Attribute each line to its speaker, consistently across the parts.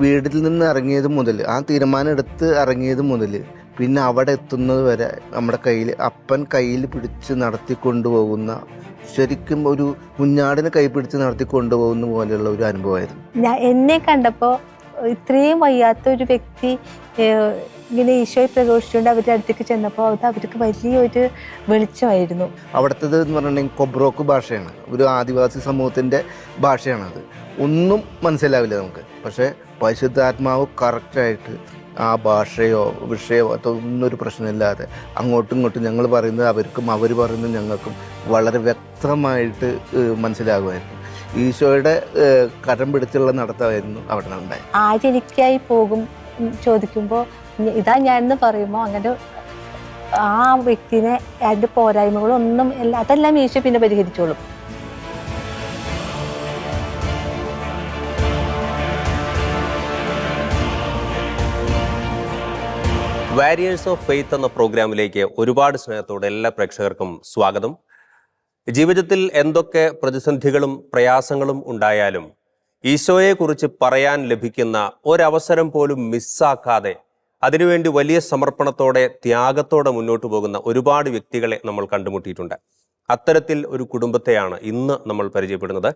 Speaker 1: വീട്ടിൽ നിന്ന് ഇറങ്ങിയത് മുതൽ ആ തീരുമാനം എടുത്ത് ഇറങ്ങിയത് മുതൽ പിന്നെ അവിടെ എത്തുന്നത് വരെ നമ്മുടെ കയ്യിൽ അപ്പൻ കയ്യിൽ പിടിച്ച് നടത്തിക്കൊണ്ടുപോകുന്ന ശരിക്കും ഒരു കുഞ്ഞാടിനെ കൈ പിടിച്ച് നടത്തിക്കൊണ്ടുപോകുന്ന പോലെയുള്ള ഒരു അനുഭവമായിരുന്നു.
Speaker 2: ഞാൻ എന്നെ കണ്ടപ്പോൾ ഇത്രയും വയ്യാത്ത ഒരു വ്യക്തി ഇങ്ങനെ ഈശോയെ പ്രഘോഷിച്ചുകൊണ്ട് അവരുടെ അടുത്തേക്ക് ചെന്നപ്പോൾ അത് അവർക്ക് വലിയൊരു വെളിച്ചമായിരുന്നു.
Speaker 1: അവിടുത്തേത് എന്ന് പറഞ്ഞിട്ടുണ്ടെങ്കിൽ കൊബ്രോക്ക് ഭാഷയാണ്. ഒരു ആദിവാസി സമൂഹത്തിന്റെ ഭാഷയാണത്. ഒന്നും മനസ്സിലാവില്ല നമുക്ക്. പക്ഷേ പരിശുദ്ധാത്മാവ് കറക്റ്റായിട്ട് ആ ഭാഷയോ വിഷയമോ അതൊന്നൊരു പ്രശ്നമില്ലാതെ അങ്ങോട്ടും ഇങ്ങോട്ടും ഞങ്ങൾ പറയുന്നത് അവർക്കും അവർ പറയുന്നത് ഞങ്ങൾക്കും വളരെ വ്യക്തമായിട്ട് മനസ്സിലാകുമായിരുന്നു. ഈശോയുടെ കരം പിടിച്ചുള്ള നടത്തമായിരുന്നു അവിടെ ഉണ്ടായത്.
Speaker 2: ആചരിക്കായി പോകും ചോദിക്കുമ്പോൾ ഇതാ ഞാൻ എന്ന് പറയുമ്പോൾ അങ്ങനെ ആ വ്യക്തിനെ അതിന്റെ പോരായ്മകളൊന്നും അതെല്ലാം ഈശോ പിന്നെ പരിഹരിച്ചോളും.
Speaker 3: വാരിയേഴ്സ് ഓഫ് ഫെയ്ത്ത് എന്ന പ്രോഗ്രാമിലേക്ക് ഒരുപാട് സ്നേഹത്തോടെ എല്ലാ പ്രേക്ഷകർക്കും സ്വാഗതം. ജീവിതത്തിൽ എന്തൊക്കെ പ്രതിസന്ധികളും പ്രയാസങ്ങളും ഉണ്ടായാലും ഈശോയെക്കുറിച്ച് പറയാൻ ലഭിക്കുന്ന ഒരവസരം പോലും മിസ്സാക്കാതെ അതിനുവേണ്ടി വലിയ സമർപ്പണത്തോടെ ത്യാഗത്തോടെ മുന്നോട്ട് പോകുന്ന ഒരുപാട് വ്യക്തികളെ നമ്മൾ കണ്ടുമുട്ടിയിട്ടുണ്ട്. അത്തരത്തിൽ ഒരു കുടുംബത്തെയാണ് ഇന്ന് നമ്മൾ പരിചയപ്പെടുന്നത്.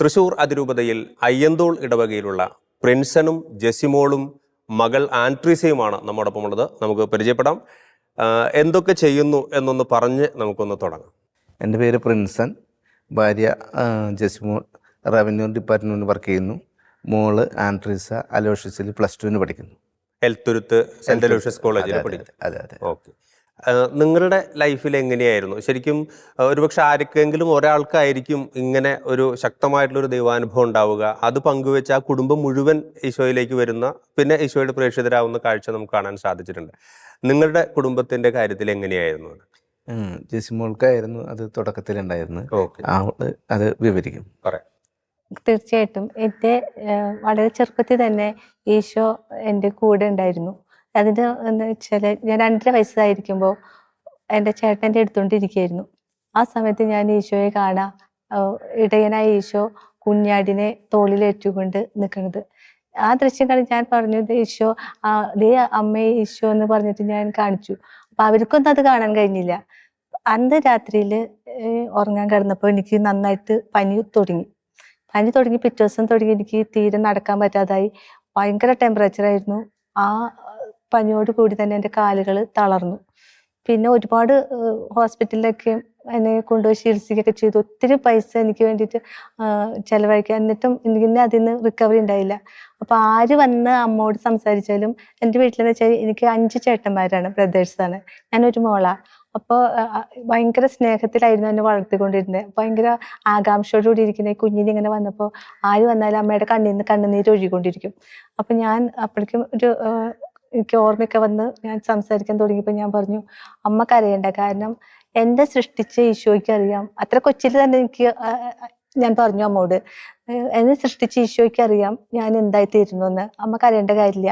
Speaker 3: തൃശൂർ അതിരൂപതയിൽ അയ്യന്തോൾ ഇടവകയിലുള്ള പ്രിൻസനും ജെസിമോളും മകൾ ആൻട്രീസയുമാണ് നമ്മോടൊപ്പം ഉള്ളത്. നമുക്ക് പരിചയപ്പെടാം. എന്തൊക്കെ ചെയ്യുന്നു എന്നൊന്ന് പറഞ്ഞ് നമുക്കൊന്ന് തുടങ്ങാം.
Speaker 1: എന്റെ പേര് പ്രിൻസൺ ഭാര്യ ജസ്മോൾ റവന്യൂ ഡിപ്പാർട്ട്മെന്റിൽ വർക്ക് ചെയ്യുന്നു. മോൾ ആൻട്രീസ അലോഷ്യസിൽ പ്ലസ് ടുവിന് പഠിക്കുന്നു.
Speaker 3: എൽത്തുരുത്ത് സെന്റ് അലോഷ്യസ് കോളേജിൽ
Speaker 1: പഠിക്കുന്നു. അതെ,
Speaker 3: പഠിക്കും
Speaker 1: അതെ അതെ.
Speaker 3: ഓക്കെ. നിങ്ങളുടെ ലൈഫിൽ എങ്ങനെയായിരുന്നു? ശരിക്കും ഒരുപക്ഷെ ആർക്കെങ്കിലും ഒരാൾക്കായിരിക്കും ഇങ്ങനെ ഒരു ശക്തമായിട്ടുള്ളൊരു ദൈവാനുഭവം ഉണ്ടാവുക. അത് പങ്കുവെച്ച് ആ കുടുംബം മുഴുവൻ ഈശോയിലേക്ക് വരുന്ന പിന്നെ ഈശോയുടെ പ്രേക്ഷിതരാവുന്ന കാഴ്ച നമുക്ക് കാണാൻ സാധിച്ചിട്ടുണ്ട്. നിങ്ങളുടെ കുടുംബത്തിന്റെ കാര്യത്തിൽ എങ്ങനെയായിരുന്നു
Speaker 1: ജെസിമോൾക്കായിരുന്നു അത് തുടക്കത്തിൽ
Speaker 3: ഉണ്ടായിരുന്നു
Speaker 1: അവൾ അത് വിവരിക്കും.
Speaker 3: പറയാം.
Speaker 2: തീർച്ചയായിട്ടും. എന്റെ വളരെ ചെറുപ്പത്തിൽ തന്നെ ഈശോ എന്റെ കൂടെ ഉണ്ടായിരുന്നു. അതിന് എന്ന് വെച്ചാൽ ഞാൻ രണ്ടര വയസ്സായിരിക്കുമ്പോൾ എന്റെ ചേട്ടൻ എന്റെ എടുത്തുകൊണ്ടിരിക്കുകയായിരുന്നു ആ സമയത്ത് ഞാൻ ഈശോയെ കാണാം ഇടയനായ ഈശോ കുഞ്ഞാടിനെ തോളിലേറ്റുകൊണ്ട് നിൽക്കുന്നത് ആ ദൃശ്യം കണ്ട് ഞാൻ പറഞ്ഞു "ദേ ഈശോ ആ ദേ അമ്മയെ ഈശോ എന്ന് പറഞ്ഞിട്ട് ഞാൻ കാണിച്ചു. അപ്പൊ അവർക്കൊന്നും അത് കാണാൻ കഴിഞ്ഞില്ല. അന്ന് രാത്രിയിൽ ഉറങ്ങാൻ കിടന്നപ്പോൾ എനിക്ക് നന്നായിട്ട് പനി തുടങ്ങി. പനി തുടങ്ങി പിറ്റേ ദിവസം തുടങ്ങി എനിക്ക് തീരെ നടക്കാൻ പറ്റാതായി. ഭയങ്കര ടെമ്പറേച്ചർ ആയിരുന്നു. ആ പനിയോട് കൂടി തന്നെ എന്റെ കാലുകൾ തളർന്നു. പിന്നെ ഒരുപാട് ഹോസ്പിറ്റലിലൊക്കെ എന്നെ കൊണ്ടുപോയി ചികിത്സിക്കുകയൊക്കെ ചെയ്തു. ഒത്തിരി പൈസ എനിക്ക് വേണ്ടിയിട്ട് ചിലവഴിക്കുക. എന്നിട്ടും എനിക്ക് പിന്നെ അതിൽ നിന്ന് റിക്കവറി ഉണ്ടായില്ല. അപ്പോൾ ആര് വന്ന് അമ്മോട് സംസാരിച്ചാലും എന്റെ വീട്ടിലെന്ന് വെച്ചാൽ എനിക്ക് അഞ്ച് ചേട്ടന്മാരാണ് ബ്രദേഴ്സാണ് ഞാനൊരു മോളാണ് അപ്പോൾ ഭയങ്കര സ്നേഹത്തിലായിരുന്നു എന്നെ വളർത്തിക്കൊണ്ടിരുന്നത്. ഭയങ്കര ആകാംക്ഷയോടുകൂടി ഇരിക്കുന്ന ഈ കുഞ്ഞിന് ഇങ്ങനെ വന്നപ്പോൾ ആര് വന്നാലും അമ്മയുടെ കണ്ണിൽ നിന്ന് കണ്ണുനീര് ഒഴുകിക്കൊണ്ടിരിക്കും. അപ്പം ഞാൻ അപ്പോഴേക്കും ഒരു എനിക്ക് ഓർമ്മയൊക്കെ വന്ന് ഞാൻ സംസാരിക്കാൻ തുടങ്ങിയപ്പോൾ ഞാൻ പറഞ്ഞു അമ്മ കരയണ്ട. കാരണം എന്നെ സൃഷ്ടിച്ച ഈശോയ്ക്ക് അറിയാം. അത്ര കൊച്ചിൽ തന്നെ എനിക്ക് ഞാൻ പറഞ്ഞു അമ്മോട് എന്നെ സൃഷ്ടിച്ച ഈശോയ്ക്ക് അറിയാം. ഞാൻ എന്തായി തീരുന്നു എന്ന്. അമ്മ കരയേണ്ട കാര്യമില്ല.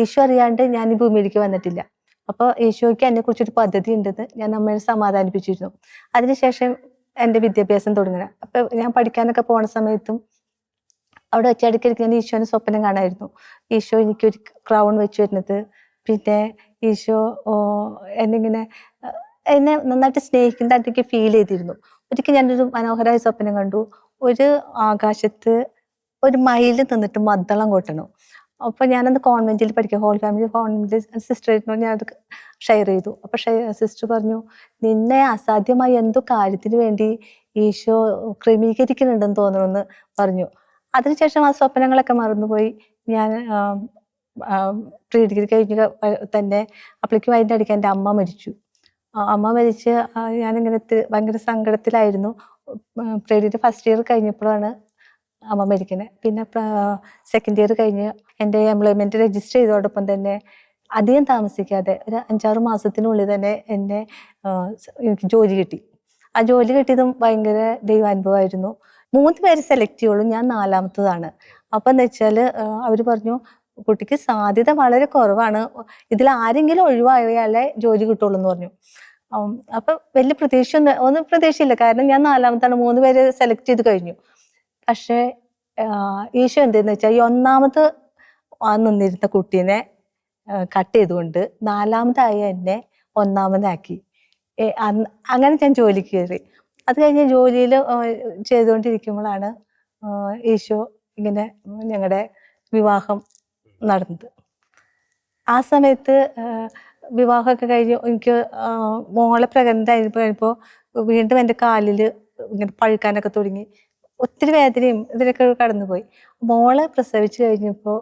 Speaker 2: ഈശോ അറിയാണ്ട് ഞാൻ ഈ ഭൂമിയിലേക്ക് വന്നിട്ടില്ല. അപ്പോൾ ഈശോയ്ക്ക് എന്നെ കുറിച്ചൊരു പദ്ധതി ഉണ്ടെന്ന് ഞാൻ അമ്മയെ സമാധാനിപ്പിച്ചിരുന്നു. അതിനുശേഷം എന്റെ വിദ്യാഭ്യാസം തുടങ്ങണം അപ്പൊ ഞാൻ പഠിക്കാനൊക്കെ പോണ സമയത്തും അവിടെ വെച്ച് ഇടയ്ക്കിടയ്ക്ക് ഞാൻ ഈശോനെ സ്വപ്നം കാണായിരുന്നു. ഈശോ എനിക്കൊരു ക്രൗൺ വെച്ച് വരുന്നത്. പിന്നെ ഈശോ എന്നിങ്ങനെ എന്നെ നന്നായിട്ട് സ്നേഹിക്കുന്നതായിട്ട് എനിക്ക് ഫീൽ ചെയ്തിരുന്നു. ഒരിക്കൽ ഞാനൊരു മനോഹരമായ സ്വപ്നം കണ്ടു. ഒരു ആകാശത്ത് ഒരു മയിൽ നിന്നിട്ട് മദ്ദളം കൊട്ടണം. അപ്പൊ ഞാനന്ന് കോൺവെന്റിൽ പഠിക്കുക ഹോൾ ഫാമിലി കോൺവെന്റിൽ ഞാൻ അത് ഷെയർ ചെയ്തു. അപ്പൊ സിസ്റ്റർ പറഞ്ഞു നിന്നെ അസാധ്യമായ എന്തോ കാര്യത്തിന് വേണ്ടി ഈശോ ക്രമീകരിക്കുന്നുണ്ടെന്ന് തോന്നുന്നു പറഞ്ഞു. അതിനുശേഷം ആ സ്വപ്നങ്ങളൊക്കെ മറന്നുപോയി. ഞാൻ പ്രീ ഡിഗ്രി കഴിഞ്ഞ തന്നെ അപ്പോഴേക്കും അതിന്റെ അടിക്ക് എന്റെ അമ്മ മരിച്ചു. അമ്മ മരിച്ച് ഞാനിങ്ങനെ ഭയങ്കര സങ്കടത്തിലായിരുന്നു. പ്രീ ഡിഗ്രി ഫസ്റ്റ് ഇയർ കഴിഞ്ഞപ്പോഴാണ് അമ്മ മരിക്കുന്നത് പിന്നെ സെക്കൻഡ് ഇയർ കഴിഞ്ഞ് എന്റെ എംപ്ലോയ്മെന്റ് രജിസ്റ്റർ ചെയ്തതോടൊപ്പം തന്നെ അധികം താമസിക്കാതെ ഒരു അഞ്ചാറ് മാസത്തിനുള്ളിൽ തന്നെ എന്നെ എനിക്ക് ജോലി കിട്ടി. ആ ജോലി കിട്ടിയതും ഭയങ്കര ദൈവാനുഭവമായിരുന്നു. മൂന്ന് പേര് സെലക്ട് ചെയ്യുള്ളൂ ഞാൻ നാലാമത്തതാണ്. അപ്പം എന്ന് വെച്ചാൽ അവർ പറഞ്ഞു കുട്ടിക്ക് സാധ്യത വളരെ കുറവാണ്. ഇതിൽ ആരെങ്കിലും ഒഴിവായാലേ ജോലി കിട്ടുള്ളൂ എന്ന് പറഞ്ഞു. അപ്പൊ വലിയ പ്രതീക്ഷ ഒന്നും ഒന്നും പ്രതീക്ഷയില്ല. കാരണം ഞാൻ നാലാമത്താണ് മൂന്ന് പേര് സെലക്ട് ചെയ്ത് കഴിഞ്ഞു. പക്ഷേ ഈശോ എന്തെന്ന് വെച്ചാൽ ഈ ഒന്നാമത് നിന്നിരുന്ന കുട്ടീനെ കട്ട് ചെയ്തുകൊണ്ട് നാലാമതായി എന്നെ ഒന്നാമതാക്കി. അങ്ങനെ ഞാൻ ജോലിക്ക് കയറി. അത് കഴിഞ്ഞ് ജോലിയിൽ ചെയ്തുകൊണ്ടിരിക്കുമ്പോഴാണ് ഈശോ ഇങ്ങനെ ഞങ്ങളുടെ വിവാഹം നടന്നത്. ആ സമയത്ത് വിവാഹമൊക്കെ കഴിഞ്ഞ് എനിക്ക് മോളെ പ്രഗ്നന്റ് കഴിഞ്ഞപ്പോൾ വീണ്ടും എന്റെ കാലിൽ ഇങ്ങനെ പഴുക്കാനൊക്കെ തുടങ്ങി. ഒത്തിരി വേദനയും ഇതിലൊക്കെ കടന്നുപോയി. മോളെ പ്രസവിച്ച് കഴിഞ്ഞപ്പോൾ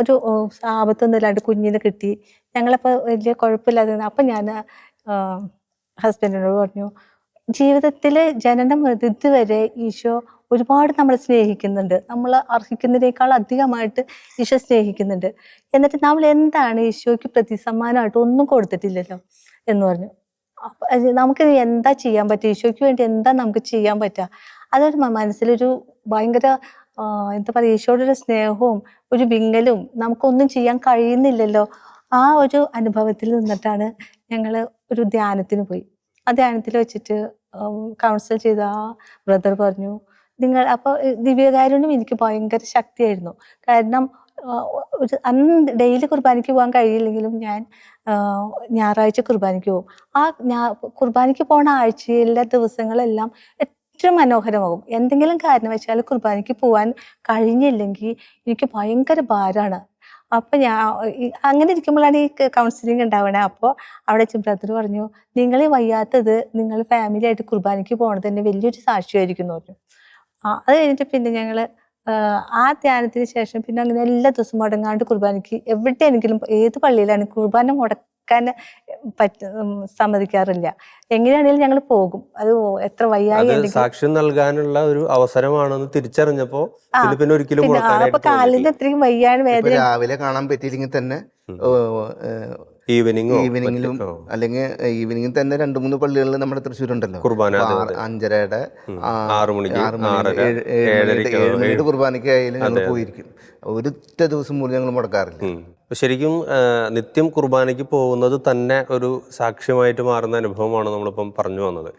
Speaker 2: ഒരു ആപത്തൊന്നുമില്ലാണ്ട് കുഞ്ഞിനെ കിട്ടി. ഞങ്ങളപ്പോൾ വലിയ കുഴപ്പമില്ലാതെ. അപ്പം ഞാൻ ഹസ്ബൻഡിനോട് പറഞ്ഞു ജീവിതത്തിൽ ജനനം ഇതുവരെ ഈശോ ഒരുപാട് നമ്മളെ സ്നേഹിക്കുന്നുണ്ട്. നമ്മൾ അർഹിക്കുന്നതിനേക്കാൾ അധികമായിട്ട് ഈശോ സ്നേഹിക്കുന്നുണ്ട്. എന്നിട്ട് നമ്മൾ എന്താണ് ഈശോയ്ക്ക് പ്രതിസമ്മാനമായിട്ട് ഒന്നും കൊടുത്തിട്ടില്ലല്ലോ? എന്ന് പറഞ്ഞു. നമുക്ക് എന്താ ചെയ്യാൻ പറ്റുക? ഈശോയ്ക്ക് വേണ്ടി എന്താ നമുക്ക് ചെയ്യാൻ പറ്റുക? അതൊരു മനസ്സിലൊരു ഭയങ്കര എന്താ പറയുക ഈശോയുടെ സ്നേഹവും ഒരു വിങ്ങലും നമുക്കൊന്നും ചെയ്യാൻ കഴിയുന്നില്ലല്ലോ. ആ ഒരു അനുഭവത്തിൽ നിന്നിട്ടാണ് ഞങ്ങൾ ഒരു ധ്യാനത്തിന് പോയി. ആ ധ്യാനത്തിൽ വെച്ചിട്ട് കൗൺസിൽ ചെയ്ത ആ ബ്രദർ പറഞ്ഞു നിങ്ങൾ അപ്പോൾ ദിവ്യകാരുണ്യം എനിക്ക് ഭയങ്കര ശക്തിയായിരുന്നു. കാരണം ഒരു അന്ന് ഡെയിലി കുർബാനയ്ക്ക് പോകാൻ കഴിയില്ലെങ്കിലും ഞാൻ ഞായറാഴ്ച കുർബാനയ്ക്ക് പോകും. ആ ഞാ കുർബാനയ്ക്ക് പോണ ആഴ്ചയിലെ ദിവസങ്ങളെല്ലാം ഏറ്റവും മനോഹരമാകും. എന്തെങ്കിലും കാരണം വെച്ചാൽ കുർബാനയ്ക്ക് പോകാൻ കഴിഞ്ഞില്ലെങ്കിൽ എനിക്ക് ഭയങ്കര ഭാരമാണ്. അപ്പൊ ഞാൻ അങ്ങനെ ഇരിക്കുമ്പോഴാണ് ഈ കൗൺസിലിംഗ് ഉണ്ടാവണേ. അപ്പോൾ അവിടെ ബ്രദർ പറഞ്ഞു നിങ്ങൾ വയ്യാത്തത് നിങ്ങൾ ഫാമിലി ആയിട്ട് കുർബാനയ്ക്ക് പോണത് തന്നെ വലിയൊരു സാക്ഷിയായിരിക്കും പറഞ്ഞു. അത് കഴിഞ്ഞിട്ട് പിന്നെ ഞങ്ങൾ ആ, ധ്യാനത്തിന് ശേഷം പിന്നെ അങ്ങനെ എല്ലാ ദിവസവും മുടങ്ങാണ്ട് കുർബാനയ്ക്ക് എവിടെയെങ്കിലും ഏത് പള്ളിയിലാണ് കുർബാന മുടക്കാൻ പറ്റ സമ്മതിക്കാറില്ല. എങ്ങനെയാണെങ്കിലും ഞങ്ങൾ പോകും. അത് എത്ര വയ്യായി
Speaker 3: സാക്ഷ്യം നൽകാനുള്ള ഒരു അവസരമാണെന്ന് തിരിച്ചറിഞ്ഞപ്പോ പിന്നെ ഒരിക്കലും
Speaker 2: അപ്പൊ കാലിന് അത്രയും വയ്യാണ് വേദന
Speaker 1: രാവിലെ കാണാൻ പറ്റിയില്ലെങ്കിൽ തന്നെ
Speaker 3: ഈവനിങ്ങോ
Speaker 1: ഈവനിങ്ങിലും അല്ലെങ്കിൽ ഈവനിങ്ങിൽ തന്നെ രണ്ട് മൂന്ന് പള്ളികളിൽ നമ്മുടെ തൃശ്ശൂരുണ്ടല്ലോ.
Speaker 3: കുർബാന
Speaker 1: അഞ്ചരയുടെ
Speaker 3: ആറ് മണിക്ക്,
Speaker 1: ഏഴ്- കുർബാനയ്ക്കായാലും ഞങ്ങൾ. പോയിരിക്കും. ഒരൊറ്റ ദിവസം പോലും ഞങ്ങൾ മുടക്കാറില്ല.
Speaker 3: ശരിക്കും നിത്യം കുർബാനയ്ക്ക് പോകുന്നത് തന്നെ ഒരു സാക്ഷ്യമായിട്ട് മാറുന്ന അനുഭവമാണ് നമ്മളിപ്പം പറഞ്ഞു വന്നത്.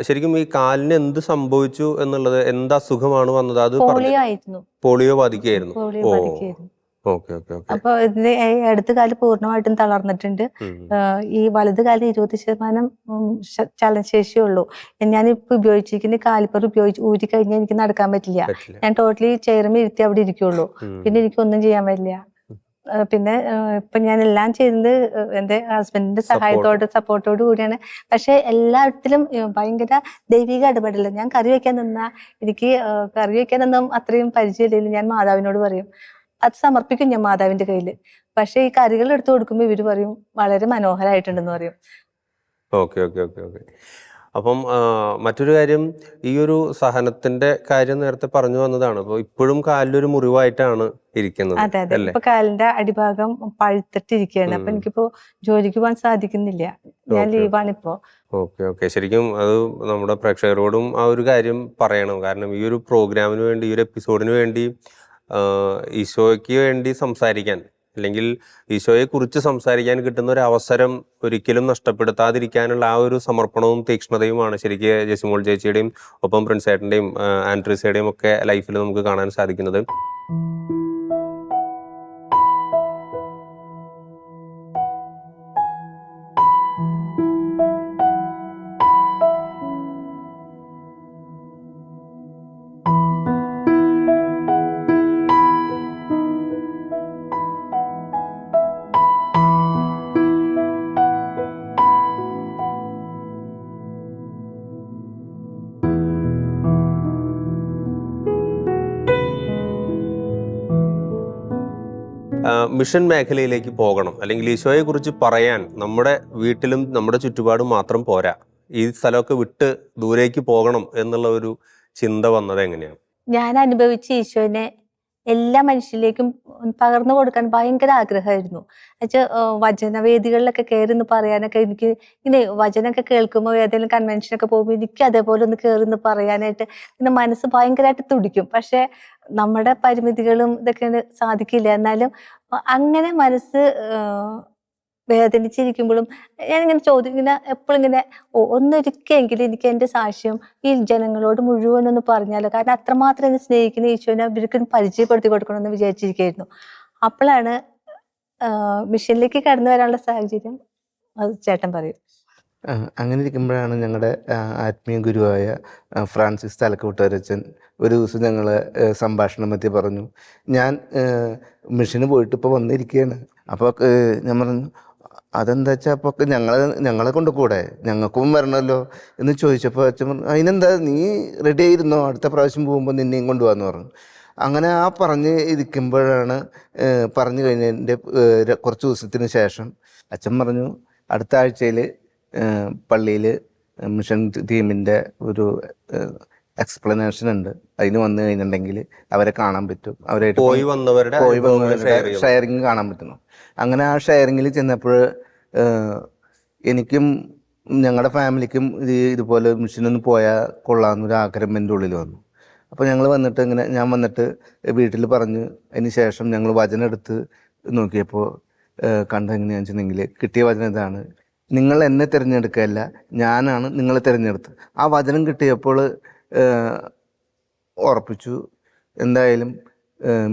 Speaker 3: ശരിക്കും ഈ കാലിന് എന്ത് സംഭവിച്ചു എന്നുള്ളത് എന്താ സുഖമാണ് വന്നത് അത്
Speaker 2: പോളിയോ
Speaker 3: ബാധിക്കുകയായിരുന്നു. ഓ.
Speaker 2: അപ്പൊ ഇതിന്റെ അടുത്ത കാൽ പൂർണമായിട്ടും തളർന്നിട്ടുണ്ട്. ഈ വലത് കാലം ഇരുപത് ശതമാനം ചലനശേഷിയേ ഉള്ളൂ. ഞാനിപ്പോ ഉപയോഗിച്ചിരിക്കുന്ന കാലിപ്പർ ഉപയോഗിച്ച് ഊരി കഴിഞ്ഞാൽ എനിക്ക് നടക്കാൻ പറ്റില്ല. ഞാൻ ടോട്ടലി ചെയറുമേ ഇരുത്തി അവിടെ ഇരിക്കുള്ളൂ. പിന്നെ എനിക്കൊന്നും ചെയ്യാൻ പറ്റില്ല. പിന്നെ ഇപ്പൊ ഞാൻ എല്ലാം ചെയ്യുന്നത് എന്റെ ഹസ്ബൻഡിന്റെ സഹായത്തോട് സപ്പോർട്ടോട് കൂടിയാണ്. പക്ഷെ എല്ലാത്തിലും ഭയങ്കര ദൈവിക ഇടപെടൽ ഞാൻ കറി വെക്കാൻ നിന്നാ എനിക്ക് കറി വെക്കാനൊന്നും അത്രയും പരിചയമില്ല ഞാൻ മാതാവിനോട് പറയും. അത് സമർപ്പിക്കും ഞാൻ മാതാവിന്റെ കയ്യിൽ പക്ഷെ ഈ കറികൾ എടുത്തു കൊടുക്കുമ്പോൾ ഇവർ പറയും വളരെ മനോഹരമായിട്ടുണ്ടെന്ന് പറയും.
Speaker 3: Okay okay okay okay. അപ്പം മറ്റൊരു കാര്യം ഈ ഒരു സഹനത്തിന്റെ കാര്യം നേരത്തെ പറഞ്ഞു വന്നതാണ്. അപ്പോൾ ഇപ്പോഴും കാലിലൊരു മുറിവായിട്ടാണ് ഇരിക്കുന്നത്
Speaker 2: അതെ അതെ. ഇപ്പൊ കാലിന്റെ അടിഭാഗം പഴുത്തിട്ടിരിക്കുകയാണ്. അപ്പൊ. എനിക്കിപ്പോ ജോലിക്ക് പോകാൻ സാധിക്കുന്നില്ല. ഞാൻ ലീവാണ് ഇപ്പോ
Speaker 3: ഓക്കെ ഓക്കെ. ശരിക്കും അത് നമ്മുടെ പ്രേക്ഷകരോടും ആ ഒരു കാര്യം പറയണം. കാരണം ഈ ഒരു പ്രോഗ്രാമിന് വേണ്ടി ഈ ഒരു എപ്പിസോഡിന് വേണ്ടി ഈശോയ്ക്ക് വേണ്ടി സംസാരിക്കാൻ അല്ലെങ്കിൽ ഈശോയെ കുറിച്ച് സംസാരിക്കാൻ കിട്ടുന്ന ഒരു അവസരം ഒരിക്കലും നഷ്ടപ്പെടുത്താതിരിക്കാനുള്ള ആ ഒരു സമർപ്പണവും തീക്ഷ്ണതയുമാണ് ശരിക്ക് ജെസിമോൾ ചേച്ചിയുടെയും ഒപ്പം പ്രിൻസേട്ടന്റെയും ആൻഡ്രീസയുടെയും ഒക്കെ ലൈഫിൽ നമുക്ക് കാണാൻ സാധിക്കുന്നത്. മിഷൻ മേഖലയിലേക്ക് പോകണം. അല്ലെങ്കിൽ ഈശോയെ കുറിച്ച് പറയാൻ നമ്മുടെ വീട്ടിലും നമ്മുടെ ചുറ്റുപാടും മാത്രം പോരാ. ഈ സ്ഥലമൊക്കെ വിട്ട് ദൂരേക്ക് പോകണം എന്നുള്ള ഒരു ചിന്ത വന്നത് എങ്ങനെയാണ്?
Speaker 2: ഞാൻ അനുഭവിച്ച ഈശോനെ എല്ലാ മനുഷ്യരിലേക്കും പകർന്നു കൊടുക്കാൻ ഭയങ്കര ആഗ്രഹമായിരുന്നു. എന്നുവെച്ചാൽ വചനവേദികളിലൊക്കെ കയറി നിന്ന് പറയാനൊക്കെ എനിക്ക് ഇങ്ങനെ വചനമൊക്കെ കേൾക്കുമ്പോൾ ഏതെങ്കിലും കൺവെൻഷനൊക്കെ പോകുമ്പോൾ എനിക്ക് അതേപോലെ ഒന്ന് കയറി നിന്ന് പറയാനായിട്ട് പിന്നെ മനസ്സ് ഭയങ്കരമായിട്ട് തുടിക്കും. പക്ഷെ നമ്മുടെ പരിമിതികളും ഇതൊക്കെ സാധിക്കില്ല. എന്നാലും അങ്ങനെ മനസ്സ് വേദനിച്ചിരിക്കുമ്പോഴും ഞാനിങ്ങനെ ഇങ്ങനെ എപ്പോഴും ഇങ്ങനെ ഒന്നൊരിക്കെങ്കിലും എനിക്ക് എന്റെ സാക്ഷ്യം ഈ ജനങ്ങളോട് മുഴുവൻ ഒന്ന് പറഞ്ഞാലോ. കാരണം അത്രമാത്രം എന്നെ സ്നേഹിക്കുന്ന ഈശോനെ അവർക്ക് പരിചയപ്പെടുത്തി കൊടുക്കണമെന്ന് വിചാരിച്ചിരിക്കുകയായിരുന്നു അപ്പോഴാണ് മിഷനിലേക്ക് കടന്നു വരാനുള്ള സാഹചര്യം അത് ചേട്ടൻ പറയും.
Speaker 1: അങ്ങനെ ഇരിക്കുമ്പോഴാണ് ഞങ്ങളുടെ ആത്മീയ ഗുരുവായ ഫ്രാൻസിസ് തലക്കോട്ടരച്ചൻ ഒരു ദിവസം ഞങ്ങളെ സംഭാഷണം മധ്യ പറഞ്ഞു. ഞാൻ മിഷന് പോയിട്ട് ഇപ്പോൾ വന്നിരിക്കുകയാണ് അപ്പോൾ ഞാൻ പറഞ്ഞു അതെന്താ വെച്ചാൽ അപ്പോൾ ഞങ്ങളെ ഞങ്ങളെ കൊണ്ട് കൂടെ ഞങ്ങൾക്കും വരണമല്ലോ എന്ന് ചോദിച്ചപ്പോൾ അച്ഛൻ പറഞ്ഞു അതിനെന്താ നീ റെഡി ആയിരുന്നോ? അടുത്ത പ്രാവശ്യം പോകുമ്പോൾ നിന്നെയും കൊണ്ടുപോകാന്ന് പറഞ്ഞു. അങ്ങനെ ആ പറഞ്ഞ് ഇരിക്കുമ്പോഴാണ് പറഞ്ഞു കഴിഞ്ഞതിന്റെ കുറച്ച് ദിവസത്തിന് ശേഷം അച്ഛൻ പറഞ്ഞു അടുത്ത ആഴ്ചയിൽ പള്ളിയിൽ മിഷൻ ടീമിന്റെ ഒരു എക്സ്പ്ലനേഷൻ ഉണ്ട്. അതിന് വന്നു കഴിഞ്ഞിട്ടുണ്ടെങ്കിൽ അവരെ കാണാൻ പറ്റും. അവരായിട്ട്
Speaker 3: പോയി വന്നവരുടെ
Speaker 1: പോയി
Speaker 3: വന്നവരുടെ
Speaker 1: ഷെയറിങ് കാണാൻ പറ്റുന്നു. അങ്ങനെ ആ ഷെയറിങ്ങിൽ ചെന്നപ്പോൾ എനിക്കും ഞങ്ങളുടെ ഫാമിലിക്കും ഇത് ഇതുപോലെ മിഷനൊന്ന് പോയാൽ കൊള്ളാമെന്നൊരു ആഗ്രഹം എന്റെ ഉള്ളിൽ വന്നു. അപ്പോൾ ഞങ്ങൾ വന്നിട്ട് ഇങ്ങനെ ഞാൻ വന്നിട്ട് വീട്ടിൽ പറഞ്ഞ് അതിന് ശേഷം ഞങ്ങൾ വചനം എടുത്ത് നോക്കിയപ്പോൾ കണ്ടെങ്ങനെയാണെന്ന് വെച്ചിട്ടുണ്ടെങ്കിൽ കിട്ടിയ വചനം ഇതാണ്. നിങ്ങൾ എന്നെ തിരഞ്ഞെടുക്കുകയല്ല ഞാനാണ് നിങ്ങളെ തിരഞ്ഞെടുത്ത് ആ വചനം കിട്ടിയപ്പോൾ ഉറപ്പിച്ചു. എന്തായാലും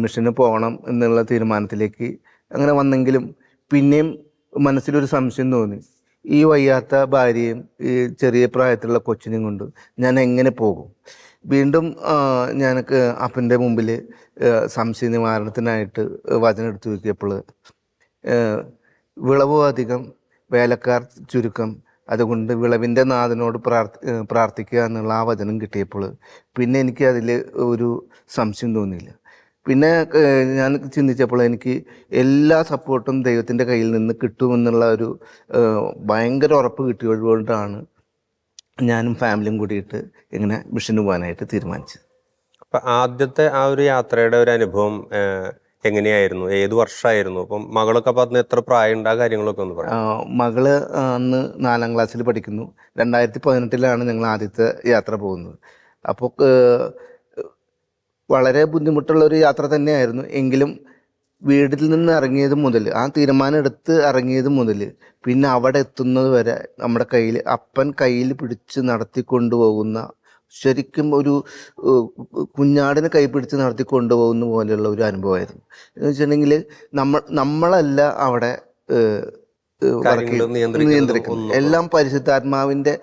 Speaker 1: മിഷന് പോകണം എന്നുള്ള തീരുമാനത്തിലേക്ക് അങ്ങനെ വന്നെങ്കിലും പിന്നെയും മനസ്സിലൊരു സംശയം തോന്നി. ഈ വയ്യാത്ത ഭാര്യയും ഈ ചെറിയ പ്രായത്തിലുള്ള കൊച്ചിനെയും കൊണ്ട് ഞാൻ എങ്ങനെ പോകും? വീണ്ടും ഞാൻ അപ്പന്റെ മുമ്പിൽ സംശയ നിവാരണത്തിനായിട്ട് വചനം എടുത്തു നോക്കിയപ്പോൾ വിളവോ വിളവ് അധികം വേലക്കാർ ചുരുക്കം അതുകൊണ്ട് വിളവിന്റെ നാഥനോട് പ്രാർത്ഥി പ്രാർത്ഥിക്കുക എന്നുള്ള ആ വചനം കിട്ടിയപ്പോൾ പിന്നെ എനിക്ക് അതിൽ ഒരു സംശയം തോന്നിയില്ല. പിന്നെ ഞാൻ ചിന്തിച്ചപ്പോൾ എനിക്ക് എല്ലാ സപ്പോർട്ടും ദൈവത്തിന്റെ കയ്യിൽ നിന്ന് കിട്ടുമെന്നുള്ള ഒരു ഭയങ്കര ഉറപ്പ് കിട്ടിയതുകൊണ്ടാണ് ഞാനും ഫാമിലിയും കൂടിയിട്ട് ഇങ്ങനെ മിഷന് പോകാനായിട്ട് തീരുമാനിച്ചത്.
Speaker 3: അപ്പം ആദ്യത്തെ ആ ഒരു യാത്രയുടെ ഒരു അനുഭവം എങ്ങനെയായിരുന്നു? ഏത് വർഷമായിരുന്നു അപ്പം മകളൊക്കെ അപ്പം അന്ന് എത്ര പ്രായം ഉണ്ട് ആ കാര്യങ്ങളൊക്കെ ഒന്ന് പറയാം.
Speaker 1: മകൾ അന്ന് നാലാം ക്ലാസ്സിൽ പഠിക്കുന്നു. രണ്ടായിരത്തി പതിനെട്ടിലാണ് ഞങ്ങൾ ആദ്യത്തെ യാത്ര പോകുന്നത്. അപ്പോൾ വളരെ ബുദ്ധിമുട്ടുള്ള ഒരു യാത്ര തന്നെയായിരുന്നു. എങ്കിലും വീട്ടിൽ നിന്ന് ഇറങ്ങിയത് മുതൽ ആ തീരുമാനം എടുത്ത് ഇറങ്ങിയത് മുതൽ പിന്നെ അവിടെ എത്തുന്നത് വരെ നമ്മുടെ കയ്യിൽ അപ്പൻ കയ്യിൽ പിടിച്ച് നടത്തി കൊണ്ടുപോകുന്ന ശരിക്കും ഒരു കുഞ്ഞാടിനെ കൈപിടിച്ച് നടത്തി കൊണ്ടുപോകുന്ന പോലെയുള്ള ഒരു അനുഭവമായിരുന്നു. എന്ന് വെച്ചിട്ടുണ്ടെങ്കിൽ നമ്മൾ നമ്മളല്ല അവിടെ
Speaker 3: നിയന്ത്രിക്കുന്നതും
Speaker 1: എല്ലാം പരിശുദ്ധാത്മാവിന്റെ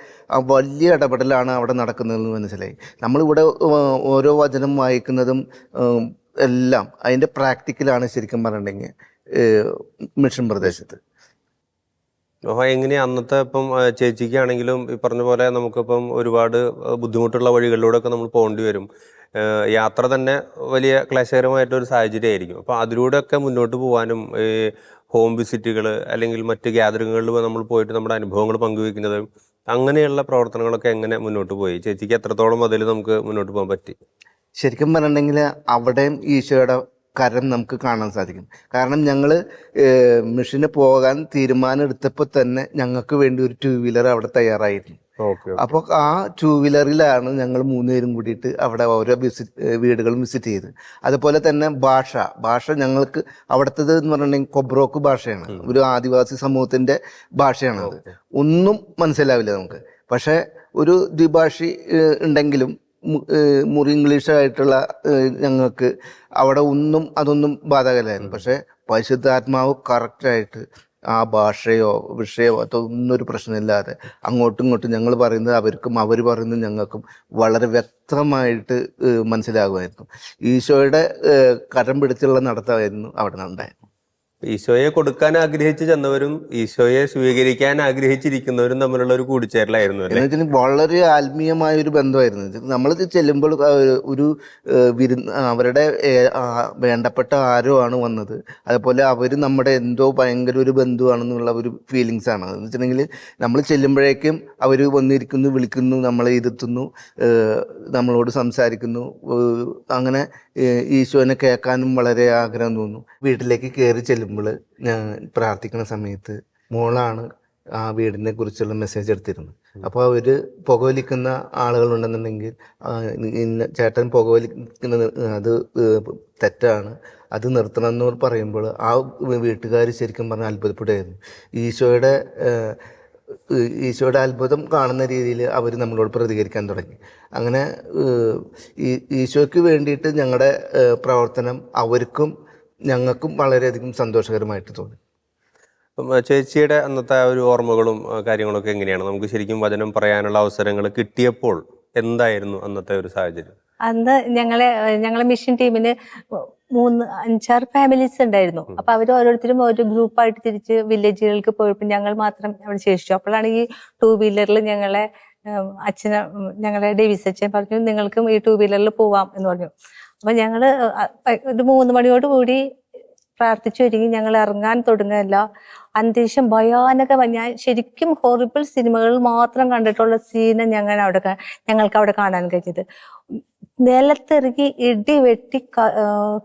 Speaker 1: വലിയ ഇടപെടലാണ് അവിടെ നടക്കുന്നതെന്ന് മനസ്സിലായി. നമ്മളിവിടെ ഓരോ വചനം വായിക്കുന്നതും എല്ലാം അതിന്റെ പ്രാക്ടിക്കലാണ് ശരിക്കും പറഞ്ഞിട്ടുണ്ടെങ്കിൽ മിഷൻ പ്രദേശത്ത്.
Speaker 3: അപ്പൊ എങ്ങനെയാ അന്നത്തെ ഇപ്പം ചേച്ചിക്കാണെങ്കിലും ഈ പറഞ്ഞ പോലെ നമുക്കിപ്പം ഒരുപാട് ബുദ്ധിമുട്ടുള്ള വഴികളിലൂടെ ഒക്കെ നമ്മൾ പോകേണ്ടി വരും. യാത്ര തന്നെ വലിയ ക്ലേശകരമായിട്ടൊരു സാഹചര്യമായിരിക്കും. അപ്പോൾ അതിലൂടെയൊക്കെ മുന്നോട്ട് പോകാനും ഈ ഹോം വിസിറ്റുകൾ അല്ലെങ്കിൽ മറ്റ് ഗ്യാതറിങ്ങുകളിൽ നമ്മൾ പോയിട്ട് നമ്മുടെ അനുഭവങ്ങൾ പങ്കുവെക്കുന്നത് അങ്ങനെയുള്ള പ്രവർത്തനങ്ങളൊക്കെ എങ്ങനെ മുന്നോട്ട് പോയി? ചേച്ചിക്ക് എത്രത്തോളം അതിൽ നമുക്ക് മുന്നോട്ട് പോകാൻ പറ്റി?
Speaker 1: ശരിക്കും പറഞ്ഞിട്ടുണ്ടെങ്കിൽ അവിടെയും ഈശോയുടെ കരം നമുക്ക് കാണാൻ സാധിക്കും. കാരണം ഞങ്ങൾ മിഷന് പോകാൻ തീരുമാനം എടുത്തപ്പോൾ തന്നെ ഞങ്ങൾക്ക് വേണ്ടി ഒരു ടൂ വീലർ അവിടെ തയ്യാറായിരുന്നു. അപ്പോൾ ആ ടൂ വീലറിലാണ് ഞങ്ങൾ മൂന്നുപേരും കൂടിയിട്ട് അവിടെ ഓരോ വിസിറ്റ് വീടുകളും വിസിറ്റ് ചെയ്ത് അതുപോലെ തന്നെ ഭാഷ. ഭാഷ ഞങ്ങൾക്ക് അവിടുത്തത് എന്ന് പറഞ്ഞിട്ടുണ്ടെങ്കിൽ കൊബ്രോക്ക് ഭാഷയാണ്. ഒരു ആദിവാസി സമൂഹത്തിന്റെ ഭാഷയാണ് ഒന്നും മനസ്സിലാവില്ല നമുക്ക്. പക്ഷേ ഒരു ദ്വിഭാഷി ഉണ്ടെങ്കിലും മുറി ഇംഗ്ലീഷായിട്ടുള്ള ഞങ്ങൾക്ക് അവിടെ ഒന്നും അതൊന്നും ബാധകമല്ലായിരുന്നു പക്ഷേ പരിശുദ്ധാത്മാവ് കറക്റ്റായിട്ട് ആ ഭാഷയോ വിഷയമോ അതൊന്നും ഒരു പ്രശ്നമില്ലാതെ അങ്ങോട്ടും ഇങ്ങോട്ടും ഞങ്ങൾ പറയുന്നത് അവർക്കും അവർ പറയുന്നത് ഞങ്ങൾക്കും വളരെ വ്യക്തമായിട്ട് മനസ്സിലാകുമായിരുന്നു. ഈശോയുടെ കരം പിടിച്ചുള്ള നടത്തമായിരുന്നു അവിടെ ഉണ്ടായത്
Speaker 3: ഈശോയെ കൊടുക്കാൻ ആഗ്രഹിച്ച് ചെന്നവരും ഈശോയെ സ്വീകരിക്കാൻ ആഗ്രഹിച്ചിരിക്കുന്നവരും തമ്മിലുള്ള ഒരു കൂടിച്ചേരലായിരുന്നു അല്ലേ?
Speaker 1: എന്ന് വളരെ ആത്മീയമായ ഒരു ബന്ധമായിരുന്നു. നമ്മൾ ചെല്ലുമ്പോൾ ഒരു വിരുന്ന് അവരുടെ വേണ്ടപ്പെട്ട ആരോ ആണ് വന്നത്. അതുപോലെ അവർ നമ്മുടെ എന്തോ ഭയങ്കര ഒരു ബന്ധുവാണെന്നുള്ള ഒരു ഫീലിങ്സ് ആണ്. എന്ന് വെച്ചിട്ടുണ്ടെങ്കിൽ നമ്മൾ ചെല്ലുമ്പോഴേക്കും അവർ വന്നിരിക്കുന്നു വിളിക്കുന്നു നമ്മളെ ഇരുത്തുന്നു നമ്മളോട് സംസാരിക്കുന്നു അങ്ങനെ ഈശോനെ കേൾക്കാനും വളരെ ആഗ്രഹം തോന്നുന്നു. വീട്ടിലേക്ക് കയറി ചെല്ലുമ്പോൾ ഞാൻ പ്രാർത്ഥിക്കുന്ന സമയത്ത് മോളാണ് ആ വീടിനെ കുറിച്ചുള്ള മെസ്സേജ് എടുത്തിരുന്നത്. അപ്പോൾ അവർ പുകവലിക്കുന്ന ആളുകളുണ്ടെന്നുണ്ടെങ്കിൽ ഇന്ന ചേട്ടൻ പുകവലിക്കുന്നത് അത് തെറ്റാണ്. അത് നിർത്തണം പറയുമ്പോൾ ആ വീട്ടുകാർ ശരിക്കും പറഞ്ഞാൽ അത്ഭുതപ്പെടുകയായിരുന്നു. ഈശോയുടെ ഈശോയുടെ അത്ഭുതം കാണുന്ന രീതിയിൽ അവർ നമ്മളോട് പ്രതികരിക്കാൻ തുടങ്ങി. അങ്ങനെ ഈശോയ്ക്ക് വേണ്ടിയിട്ട് ഞങ്ങളുടെ പ്രവർത്തനം അവർക്കും ഞങ്ങൾക്കും വളരെയധികം സന്തോഷകരമായിട്ട് തോന്നി.
Speaker 3: അപ്പം, ചേച്ചിയുടെ അന്നത്തെ ആ ഒരു ഓർമ്മകളും കാര്യങ്ങളൊക്കെ എങ്ങനെയാണ്? നമുക്ക് ശരിക്കും വചനം പറയാനുള്ള അവസരങ്ങൾ കിട്ടിയപ്പോൾ എന്തായിരുന്നു അന്നത്തെ ഒരു സാഹചര്യം?
Speaker 2: അന്ന് ഞങ്ങളെ ഞങ്ങളെ മിഷൻ ടീമിന് മൂന്ന് അഞ്ചാറ് ഫാമിലീസ് ഉണ്ടായിരുന്നു. അപ്പൊ അവർ ഓരോരുത്തരും ഓരോ ഗ്രൂപ്പായിട്ട് തിരിച്ച് വില്ലേജുകൾക്ക് പോയപ്പോൾ ഞങ്ങൾ മാത്രം അവിടെ ശേഷിച്ചു. അപ്പോഴാണ് ഈ ടൂ വീലറിൽ ഞങ്ങളെ അച്ഛനെ ഞങ്ങളുടെ ഞങ്ങളെ ഡേവിസ് അച്ഛൻ പറഞ്ഞു നിങ്ങൾക്കും ഈ ടൂ വീലറിൽ പോവാം എന്ന് പറഞ്ഞു. അപ്പൊ ഞങ്ങൾ ഒരു മൂന്ന് മണിയോട് കൂടി പ്രാർത്ഥിച്ചു ഒരുങ്ങി ഞങ്ങൾ ഇറങ്ങാൻ തുടങ്ങുകയല്ല. അന്തരീക്ഷം ഭയാനക ഞാൻ ശരിക്കും ഹൊറിബിൾ സിനിമകൾ മാത്രം കണ്ടിട്ടുള്ള സീന ഞങ്ങൾ അവിടെ ഞങ്ങൾക്ക് അവിടെ കാണാൻ കഴിഞ്ഞത്. നിലത്തിറങ്ങി ഇടി വെട്ടി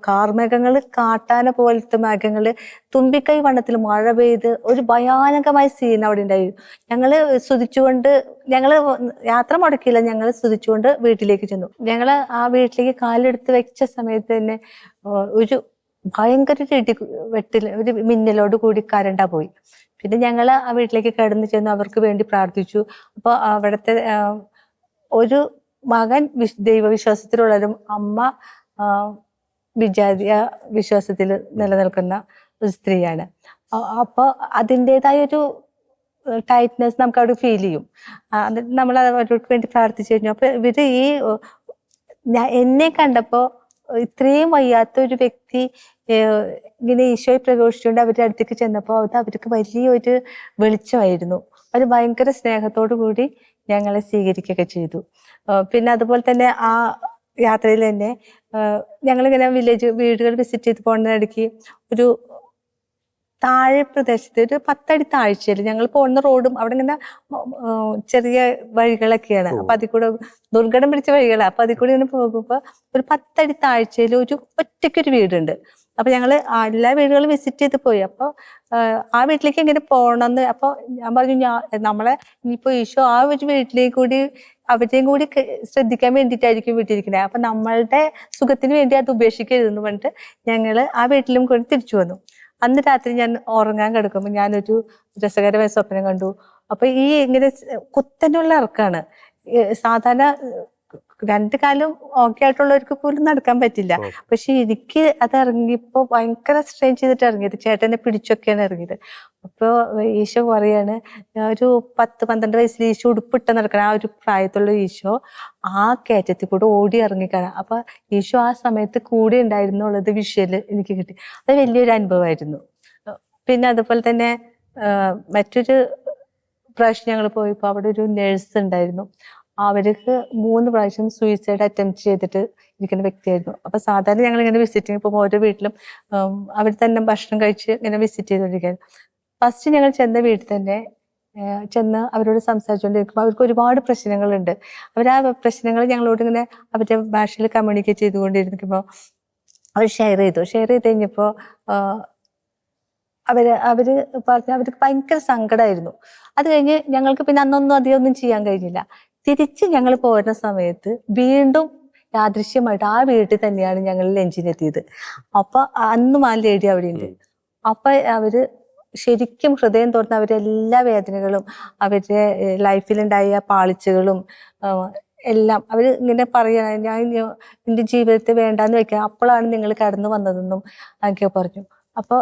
Speaker 2: കാർമേഘങ്ങൾ കാട്ടാന പോലത്തെ മേഘങ്ങൾ തുമ്പിക്കൈ വണ്ണത്തിൽ മഴ പെയ്ത് ഒരു ഭയാനകമായ സീൻ അവിടെ ഉണ്ടായിരുന്നു ഞങ്ങൾ സ്തുതിച്ചുകൊണ്ട് ഞങ്ങൾ യാത്ര മുടക്കിയില്ല ഞങ്ങൾ സ്തുതിച്ചുകൊണ്ട് വീട്ടിലേക്ക് ചെന്നു. ഞങ്ങൾ ആ വീട്ടിലേക്ക് കാലെടുത്ത് വെച്ച സമയത്ത് തന്നെ ഒരു ഭയങ്കര ഇടി വെട്ടിൽ ഒരു മിന്നലോട് കൂടി കരണ്ട പോയി. പിന്നെ ഞങ്ങൾ ആ വീട്ടിലേക്ക് കടന്നു ചെന്ന് അവർക്ക് വേണ്ടി പ്രാർത്ഥിച്ചു. അപ്പോൾ അവിടുത്തെ ഒരു മകൻ വിശ് ദൈവവിശ്വാസത്തിലുള്ളതും അമ്മ വിജാതീയ വിശ്വാസത്തിൽ നിലനിൽക്കുന്ന ഒരു സ്ത്രീയാണ്. അപ്പോൾ അതിന്റെതായ ഒരു ടൈറ്റ്നെസ് നമുക്ക് അവിടെ ഫീൽ ചെയ്യും. എന്നിട്ട് നമ്മൾ അവർക്ക് വേണ്ടി പ്രാർത്ഥിച്ചു കഴിഞ്ഞു. അപ്പോൾ ഇവർ ഈ ഞാൻ എന്നെ കണ്ടപ്പോൾ ഇത്രയും വയ്യാത്ത ഒരു വ്യക്തി ഇങ്ങനെ ഈശോയെ പ്രഘോഷിച്ചുകൊണ്ട് അവരുടെ അടുത്തേക്ക് ചെന്നപ്പോൾ അത് അവർക്ക് വലിയൊരു വെളിച്ചമായിരുന്നു. അവർ ഭയങ്കര സ്നേഹത്തോടു കൂടി ഞങ്ങളെ സ്വീകരിക്കുകയൊക്കെ ചെയ്തു. പിന്നെ അതുപോലെ തന്നെ ആ യാത്രയിൽ തന്നെ ഞങ്ങളിങ്ങനെ വില്ലേജ് വീടുകൾ വിസിറ്റ് ചെയ്ത് പോകുന്നതിനിടയ്ക്ക് ഒരു താഴെ പ്രദേശത്ത് ഒരു പത്തടി താഴ്ചയിൽ ഞങ്ങൾ പോകുന്ന റോഡും അവിടെ ഇങ്ങനെ ചെറിയ വഴികളൊക്കെയാണ്. അപ്പൊ അതിൽ കൂടെ ദുർഘടം പിടിച്ച വഴികളാണ് അപ്പൊ അതിൽ കൂടെ ഇങ്ങനെ പോകുമ്പോ ഒരു പത്തടി താഴ്ചയിൽ ഒരു ഒറ്റയ്ക്കൊരു വീടുണ്ട്. അപ്പൊ ഞങ്ങൾ ആ എല്ലാ വീടുകളും വിസിറ്റ് ചെയ്ത് പോയി. അപ്പോൾ ആ വീട്ടിലേക്ക് എങ്ങനെ പോകണമെന്ന് അപ്പോൾ ഞാൻ പറഞ്ഞു ഞാൻ നമ്മളെ ഇനിയിപ്പോ ഈശോ ആ ഒരു വീട്ടിലേക്ക് കൂടി അവരെയും കൂടി ശ്രദ്ധിക്കാൻ വേണ്ടിയിട്ടായിരിക്കും വീട്ടിലിരിക്കുന്നത് അപ്പൊ നമ്മളുടെ സുഖത്തിന് വേണ്ടി അത് ഉപേക്ഷിക്കരുതെന്ന് പറഞ്ഞിട്ട് ഞങ്ങൾ ആ വീട്ടിലും കൂടി തിരിച്ചു വന്നു. അന്ന് രാത്രി ഞാൻ ഉറങ്ങാൻ കിടക്കുമ്പോൾ ഞാനൊരു രസകരമായ സ്വപ്നം കണ്ടു. അപ്പൊ ഈ ഇങ്ങനെ കുത്തനുള്ള ഇറക്കാണ് സാധാരണ രണ്ട് കാലം ഓക്കെ ആയിട്ടുള്ളവർക്ക് പോലും നടക്കാൻ പറ്റില്ല. പക്ഷെ എനിക്ക് അത് ഇറങ്ങിയപ്പോ ഭയങ്കര സ്ട്രെയിൻ ചെയ്തിട്ട് ഇറങ്ങിയത്. ചേട്ടനെ പിടിച്ചൊക്കെയാണ് ഇറങ്ങിയത്. അപ്പൊ ഈശോ പറയാണ് ഒരു പത്ത് പന്ത്രണ്ട് വയസ്സിൽ ഈശോ ഉടുപ്പിട്ട നടക്കണം ആ ഒരു പ്രായത്തുള്ള ഈശോ ആ കയറ്റത്തിൽ കൂടെ ഓടി ഇറങ്ങിക്കാണാം. അപ്പൊ ഈശോ ആ സമയത്ത് കൂടെ ഉണ്ടായിരുന്നുള്ളത് വിഷ്വൽ എനിക്ക് കിട്ടി. അത് വലിയൊരു അനുഭവമായിരുന്നു. പിന്നെ അതുപോലെ തന്നെ മറ്റൊരു പ്രാവശ്യം ഞങ്ങൾ പോയപ്പോൾ അവിടെ ഒരു നേഴ്സ് ഉണ്ടായിരുന്നു. അവർക്ക് മൂന്ന് പ്രാവശ്യം സൂയിസൈഡ് അറ്റംപ്റ്റ് ചെയ്തിട്ട് ഇരിക്കുന്ന വ്യക്തിയായിരുന്നു. അപ്പൊ സാധാരണ ഞങ്ങൾ ഇങ്ങനെ വിസിറ്റിങ് പോകുമ്പോൾ ഓരോ വീട്ടിലും അവർ തന്നെ ഭക്ഷണം കഴിച്ച് ഇങ്ങനെ വിസിറ്റ് ചെയ്തുകൊണ്ടിരിക്കുകയായിരുന്നു. ഫസ്റ്റ് ഞങ്ങൾ ചെന്ന വീട്ടിൽ തന്നെ ചെന്ന് അവരോട് സംസാരിച്ചുകൊണ്ടിരിക്കുമ്പോൾ അവർക്ക് ഒരുപാട് പ്രശ്നങ്ങളുണ്ട്. അവർ ആ പ്രശ്നങ്ങൾ ഞങ്ങളോട് ഇങ്ങനെ അവരുടെ ഭാഷയിൽ കമ്മ്യൂണിക്കേറ്റ് ചെയ്തുകൊണ്ടിരിക്കുമ്പോൾ അവർ ഷെയർ ചെയ്തു. ഷെയർ ചെയ്ത് കഴിഞ്ഞപ്പോൾ അവർ അവർ പറഞ്ഞ അവർക്ക് ഭയങ്കര സങ്കടമായിരുന്നു. അത് കഴിഞ്ഞ് ഞങ്ങൾക്ക് പിന്നെ അന്നൊന്നും അധികം ഒന്നും ചെയ്യാൻ കഴിഞ്ഞില്ല. തിരിച്ച് ഞങ്ങൾ പോരുന്ന സമയത്ത് വീണ്ടും യാദൃശ്യമായിട്ട് ആ വീട്ടിൽ തന്നെയാണ് ഞങ്ങൾ ലഞ്ചിനെത്തിയത് അപ്പൊ അന്നും ആ ലേഡി അവിടെ ഉണ്ട് അപ്പൊ അവർ ശരിക്കും ഹൃദയം തുറന്ന് അവരുടെ എല്ലാ വേദനകളും അവരുടെ ലൈഫിലുണ്ടായ പാളിച്ചകളും എല്ലാം അവർ ഇങ്ങനെ പറയണ ഞാൻ എന്റെ ജീവിതത്തെ വേണ്ടാന്ന് വെക്കാം. അപ്പോഴാണ് നിങ്ങൾ കടന്നു വന്നതെന്നും ഒക്കെ പറഞ്ഞു. അപ്പോൾ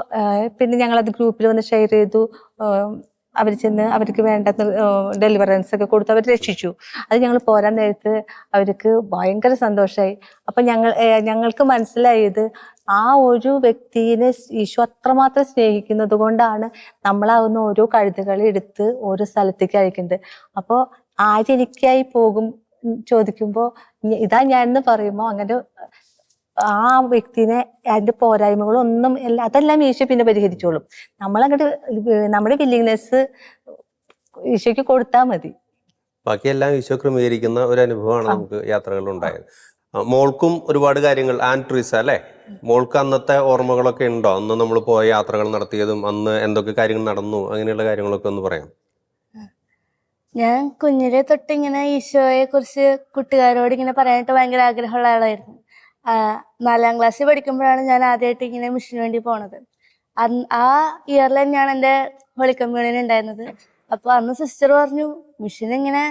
Speaker 2: പിന്നെ ഞങ്ങൾ അത് ഗ്രൂപ്പിൽ വന്ന് ഷെയർ ചെയ്തു. അവർ ചെന്ന് അവർക്ക് വേണ്ട ഡെലിവറൻസ് ഒക്കെ കൊടുത്ത് അവർ രക്ഷിച്ചു. അത് ഞങ്ങൾ പോരാൻ നേരത്ത് അവർക്ക് ഭയങ്കര സന്തോഷമായി അപ്പം ഞങ്ങൾ ഞങ്ങൾക്ക് മനസ്സിലായത് ആ ഒരു വ്യക്തിയെ ഈശോ അത്രമാത്രം സ്നേഹിക്കുന്നത് കൊണ്ടാണ് നമ്മളാവുന്ന ഓരോ കഴുതുകളെ എടുത്ത് ഓരോ സ്ഥലത്തേക്ക് അയക്കുന്നത് അപ്പോൾ ആരെനിക്കായി പോകും ചോദിക്കുമ്പോൾ ഇതാ ഞാൻ എന്ന് പറയുമ്പോൾ അങ്ങനെ ആ വ്യക്തിനെ അതിന്റെ പോരായ്മകളൊന്നും എല്ലാം അതെല്ലാം ഈശോ പിന്നെ പരിഹരിച്ചോളും. നമ്മളങ്ങോട്ട് നമ്മുടെ വില്ലിങ്നെസ് ഈശോയ്ക്ക് കൊടുത്താൽ മതി.
Speaker 3: ബാക്കിയെല്ലാം ഈശോ ക്രമീകരിക്കുന്ന ഒരു അനുഭവമാണ് നമുക്ക് യാത്രകളിൽ ഉണ്ടായത് മോൾക്കും ഒരുപാട് കാര്യങ്ങൾ ആൻട്രീസ് അല്ലേ? മോൾക്ക് അന്നത്തെ ഓർമ്മകളൊക്കെ ഉണ്ടോ? അന്ന് നമ്മൾ പോയ യാത്രകൾ നടത്തിയതും അന്ന് എന്തൊക്കെ കാര്യങ്ങൾ നടന്നു? അങ്ങനെയുള്ള കാര്യങ്ങളൊക്കെ ഒന്ന് പറയാം
Speaker 4: ഞാൻ കുഞ്ഞിലെ തൊട്ട് ഇങ്ങനെ ഈശോയെ കുറിച്ച് കൂട്ടുകാരോട് ഇങ്ങനെ പറയാനായിട്ട് ഭയങ്കര ആഗ്രഹമുള്ള ആളായിരുന്നു. നാലാം ക്ലാസ്സിൽ പഠിക്കുമ്പോഴാണ് ഞാൻ ആദ്യമായിട്ട് ഇങ്ങനെ മിഷന് വേണ്ടി പോണത്. അന്ന് ആ ഇയറിൽ തന്നെയാണ് എന്റെ ഹോളി കമ്മ്യൂണിയൻ ഉണ്ടായിരുന്നത്. അപ്പോൾ അന്ന് സിസ്റ്റർ പറഞ്ഞു മിഷൻ ഇങ്ങനെ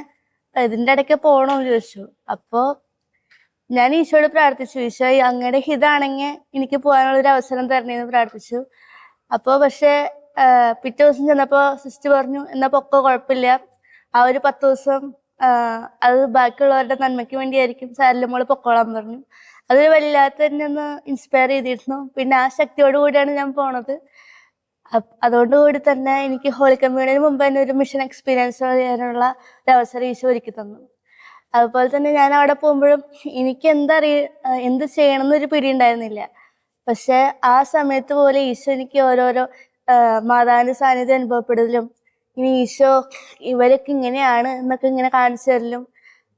Speaker 4: ഇതിന്റെ ഇടയ്ക്ക് പോകണമെന്ന് ചോദിച്ചു. അപ്പോൾ ഞാൻ ഈശോയോട് പ്രാർത്ഥിച്ചു ഈശോ അങ്ങയുടെ ഹിതാണെങ്കിൽ എനിക്ക് പോകാനുള്ള ഒരു അവസരം തരണേന്ന് പ്രാർത്ഥിച്ചു. അപ്പോൾ പക്ഷേ പിറ്റേ ദിവസം ചെന്നപ്പോൾ സിസ്റ്റർ പറഞ്ഞു എന്നാൽ പൊക്കോ കുഴപ്പമില്ല. ആ ഒരു പത്ത് ദിവസം അത് ബാക്കിയുള്ളവരുടെ നന്മയ്ക്ക് വേണ്ടിയായിരിക്കും സാരിലും മോൾ പൊക്കോളാൻ പറഞ്ഞു. അത് വല്ലാത്ത തന്നെ ഒന്ന് ഇൻസ്പയർ ചെയ്തിരുന്നു. പിന്നെ ആ ശക്തിയോട് കൂടിയാണ് ഞാൻ പോണത്. അതുകൊണ്ട് കൂടി തന്നെ എനിക്ക് ഹോളി കമ്മ്യൂണിന് മുമ്പ് തന്നെ ഒരു മിഷൻ എക്സ്പീരിയൻസ് ചെയ്യാനുള്ള ഒരു അവസരം ഈശോ ഒരുക്കി തന്നു. അതുപോലെ തന്നെ ഞാൻ അവിടെ പോകുമ്പോഴും എനിക്ക് എന്തറിയ എന്ത് ചെയ്യണം എന്നൊരു പിടി ഉണ്ടായിരുന്നില്ല. പക്ഷെ ആ സമയത്ത് പോലെ ഈശോ എനിക്ക് ഓരോരോ മാതാവിന്റെ സാന്നിധ്യം അനുഭവപ്പെടലും ഇനി ഈശോ ഇവരൊക്കെ ഇങ്ങനെയാണ് എന്നൊക്കെ ഇങ്ങനെ കാണിച്ചു തരലും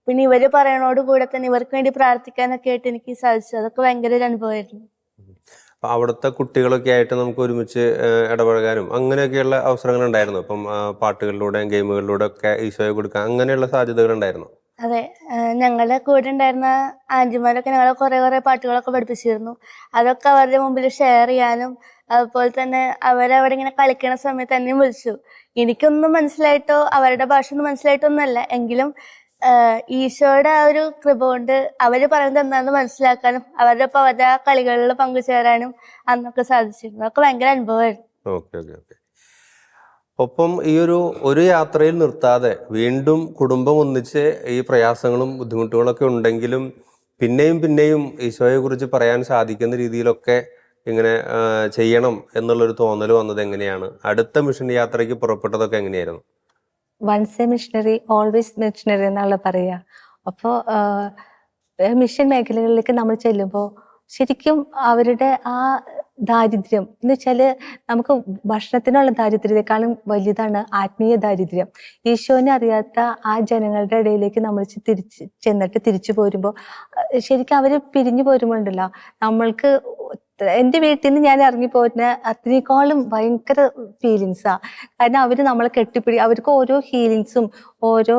Speaker 4: പിന്നെ ഇവർ പറയണോട് കൂടെ തന്നെ ഇവർക്ക് വേണ്ടി പ്രാർത്ഥിക്കാനൊക്കെ ആയിട്ട് എനിക്ക് സാധിച്ചു അതൊക്കെ ഭയങ്കര ഒരു അനുഭവമായിരുന്നു.
Speaker 3: അപ്പൊ അവിടുത്തെ കുട്ടികളൊക്കെ ആയിട്ട് നമുക്ക് ഒരുമിച്ച് ഇടപഴകാനും അങ്ങനെയൊക്കെയുള്ള അവസരങ്ങൾ ഉണ്ടായിരുന്നു. ഇപ്പം ആ, പാട്ടുകളിലൂടെയും ഗെയിമുകളിലൂടെ ഒക്കെ ഈശോയെ കൊടുക്കാൻ അങ്ങനെയുള്ള സാധ്യതകൾ ഉണ്ടായിരുന്നു.
Speaker 4: അതെ ഞങ്ങളുടെ കൂടെ ഉണ്ടായിരുന്ന ആന്റിമാരൊക്കെ ഞങ്ങളെ കുറെ കുറെ പാട്ടുകളൊക്കെ പഠിപ്പിച്ചിരുന്നു. അതൊക്കെ അവരുടെ മുമ്പിൽ ഷെയർ ചെയ്യാനും അതുപോലെ തന്നെ അവരവിടെ ഇങ്ങനെ കളിക്കണ സമയത്ത് എന്നെയും വിളിച്ചു. എനിക്കൊന്നും മനസ്സിലായിട്ടോ അവരുടെ ഭാഷ ഒന്നും മനസ്സിലായിട്ടൊന്നുമല്ല. എങ്കിലും ഈശോയുടെ ആ ഒരു കൃപ കൊണ്ട് അവർ പറയുന്നത് എന്താണെന്ന് മനസ്സിലാക്കാനും അവരുടെ ഒപ്പം അവരുടെ ആ കളികളിൽ പങ്കുചേരാനും അന്നൊക്കെ സാധിച്ചിരുന്നു. അതൊക്കെ ഭയങ്കര അനുഭവമായിരുന്നു.
Speaker 3: ഒപ്പം ഈ ഒരു ഒരു യാത്രയിൽ നിർത്താതെ വീണ്ടും കുടുംബം ഒന്നിച്ച് ഈ പ്രയാസങ്ങളും ബുദ്ധിമുട്ടുകളൊക്കെ ഉണ്ടെങ്കിലും പിന്നെയും പിന്നെയും ഈശോയെ കുറിച്ച് പറയാൻ സാധിക്കുന്ന രീതിയിലൊക്കെ ഇങ്ങനെ ചെയ്യണം എന്നുള്ളൊരു തോന്നൽ വന്നത് എങ്ങനെയാണ്? അടുത്ത മിഷൻ യാത്രയ്ക്ക് പുറപ്പെട്ടതൊക്കെ എങ്ങനെയായിരുന്നു?
Speaker 2: Once a missionary always missionary എന്നുള്ള പറയുക അപ്പോൾ മിഷൻ മേഖലകളിലേക്ക് നമ്മൾ ചെല്ലുമ്പോൾ ശരിക്കും അവരുടെ ആ ദാരിദ്ര്യം എന്ന് വെച്ചാൽ നമുക്ക് ഭക്ഷണത്തിനുള്ള ദാരിദ്ര്യത്തെക്കാളും വലുതാണ് ആത്മീയ ദാരിദ്ര്യം. ഈശോനെ അറിയാത്ത ആ ജനങ്ങളുടെ ഇടയിലേക്ക് നമ്മൾ തിരിച്ച് ചെന്നിട്ട് തിരിച്ചു പോരുമ്പോൾ ശരിക്കും അവർ പിരിഞ്ഞു പോരുമ്പോണ്ടല്ലോ നമ്മൾക്ക് എന്റെ വീട്ടിൽ നിന്ന് ഞാൻ ഇറങ്ങി പോരുന്ന അതിനേക്കാളും ഭയങ്കര ഫീലിങ്സാ കാരണം അവർ നമ്മളെ കെട്ടിപ്പിടി അവർക്ക് ഓരോ ഹീലിങ്സും ഓരോ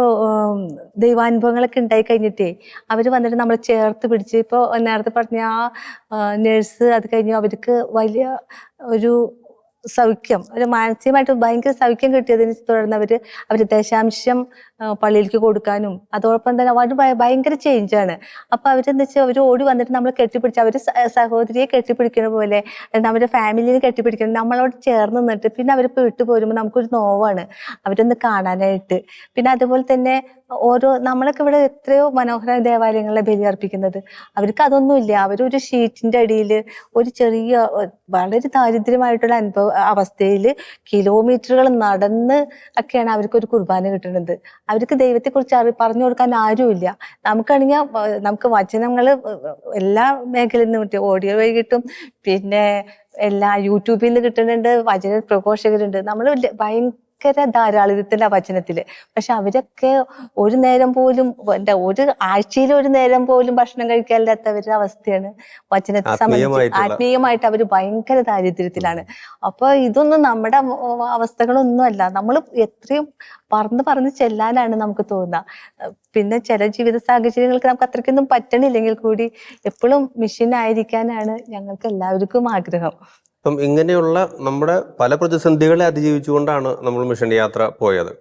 Speaker 2: ദൈവാനുഭവങ്ങളൊക്കെ ഉണ്ടായി കഴിഞ്ഞിട്ടേ അവർ വന്നിട്ട് നമ്മളെ ചേർത്ത് പിടിച്ച് ഇപ്പോൾ നേരത്തെ പറഞ്ഞ ആ നേഴ്സ് അത് കഴിഞ്ഞ് അവർക്ക് വലിയ ഒരു സൗഖ്യം ഒരു മാനസികമായിട്ട് ഭയങ്കര സൗഖ്യം കിട്ടിയതിനെ തുടർന്ന് അവർ അവർ ദശാംശം പള്ളിയിലേക്ക് കൊടുക്കാനും അതോടൊപ്പം തന്നെ അവർ ഭയ- ഭയങ്കര ചേഞ്ചാണ് അപ്പൊ അവരെന്താ വെച്ചാൽ അവർ ഓടി വന്നിട്ട് നമ്മൾ കെട്ടിപ്പിടിച്ച് അവർ സഹോദരിയെ കെട്ടിപ്പിടിക്കുന്ന പോലെ അവരുടെ ഫാമിലിയെ കെട്ടിപ്പിടിക്കണം നമ്മളോട് ചേർന്ന് നിന്നിട്ട് പിന്നെ അവരിപ്പോൾ വിട്ടു പോരുമ്പോൾ നമുക്കൊരു നോവാണ്. അവരൊന്ന് കാണാനായിട്ട്. പിന്നെ അതുപോലെ തന്നെ ഓരോ നമ്മളൊക്കെ ഇവിടെ എത്രയോ മനോഹര ദേവാലയങ്ങളെ ബലി അർപ്പിക്കുന്നത്. അവർക്ക് അതൊന്നുമില്ല. അവരൊരു ഷീറ്റിന്റെ അടിയിൽ ഒരു ചെറിയ വളരെ ദാരിദ്ര്യമായിട്ടുള്ള അനുഭവ അവസ്ഥയിൽ കിലോമീറ്ററുകൾ നടന്ന് ഒക്കെയാണ് അവർക്ക് ഒരു കുർബാന കിട്ടുന്നത്. അവർക്ക് ദൈവത്തെക്കുറിച്ച് അറി പറഞ്ഞു കൊടുക്കാൻ ആരുമില്ല. നമുക്കാണെങ്കിൽ നമുക്ക് വചനങ്ങൾ എല്ലാ മേഖലയിൽ നിന്നും കിട്ടും. ഓഡിയോ വഴി കിട്ടും. പിന്നെ എല്ലാ യൂട്യൂബിൽ നിന്ന് കിട്ടുന്നുണ്ട്. വചന പ്രഘോഷകരുണ്ട്. നമ്മൾ ഭയങ്കര ധാരാളിത്തത്തിന്റെ വചനത്തിൽ പക്ഷെ അവരൊക്കെ ഒരു നേരം പോലും എന്താ ഒരു ആഴ്ചയിൽ ഒരു നേരം പോലും ഭക്ഷണം കഴിക്കാനില്ലാത്തവരുടെ അവസ്ഥയാണ് വചനത്തെ സംബന്ധിച്ച്. ആത്മീയമായിട്ട് അവർ ഭയങ്കര ദാരിദ്ര്യത്തിലാണ്. അപ്പൊ ഇതൊന്നും നമ്മുടെ അവസ്ഥകളൊന്നുമല്ല അവസ്ഥകളൊന്നും അല്ല നമ്മൾ എത്രയും പറന്ന് പറന്ന് ചെല്ലാനാണ് നമുക്ക് തോന്നുക. പിന്നെ ചില ജീവിത സാഹചര്യങ്ങൾക്ക് നമുക്ക് അത്രയ്ക്കൊന്നും പറ്റണില്ലെങ്കിൽ കൂടി എപ്പോഴും മിഷീൻ ആയിരിക്കാനാണ് ഞങ്ങൾക്ക് എല്ലാവർക്കും ആഗ്രഹം.
Speaker 3: അപ്പം ഇങ്ങനെയുള്ള നമ്മുടെ പല പ്രതിസന്ധികളെ അതിജീവിച്ചുകൊണ്ടാണ് നമ്മൾ മിഷൻ യാത്ര പോയത്.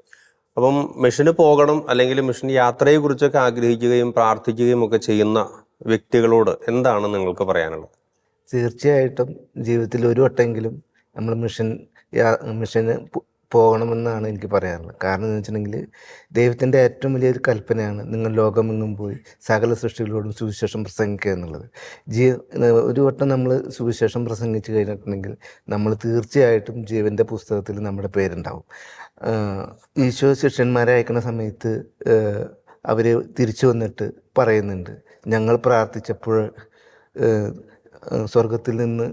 Speaker 3: അപ്പം മിഷന് പോകണം അല്ലെങ്കിൽ മിഷൻ യാത്രയെ കുറിച്ചൊക്കെ ആഗ്രഹിക്കുകയും പ്രാർത്ഥിക്കുകയും ഒക്കെ ചെയ്യുന്ന വ്യക്തികളോട് എന്താണ് നിങ്ങൾക്ക് പറയാനുള്ളത്?
Speaker 1: തീർച്ചയായിട്ടും ജീവിതത്തിൽ ഒരു വട്ടമെങ്കിലും നമ്മൾ മിഷൻ മിഷന് പോകണമെന്നാണ് എനിക്ക് പറയാനുള്ളത്. കാരണം എന്ന് വെച്ചിട്ടുണ്ടെങ്കിൽ ദൈവത്തിന്റെ ഏറ്റവും വലിയൊരു കൽപ്പനയാണ് നിങ്ങൾ ലോകമെങ്ങും പോയി സകല സൃഷ്ടികളോടും സുവിശേഷം പ്രസംഗിക്കുക എന്നുള്ളത്. ജീ ഒരു വട്ടം നമ്മൾ സുവിശേഷം പ്രസംഗിച്ച് കഴിഞ്ഞിട്ടുണ്ടെങ്കിൽ നമ്മൾ തീർച്ചയായിട്ടും ജീവന്റെ പുസ്തകത്തിൽ നമ്മുടെ പേരുണ്ടാവും. ഈശോ ശിഷ്യന്മാരെ അയക്കുന്ന സമയത്ത് അവർ തിരിച്ചു വന്നിട്ട് പറയുന്നുണ്ട് ഞങ്ങൾ പ്രാർത്ഥിച്ചപ്പോൾ സ്വർഗത്തിൽ നിന്ന്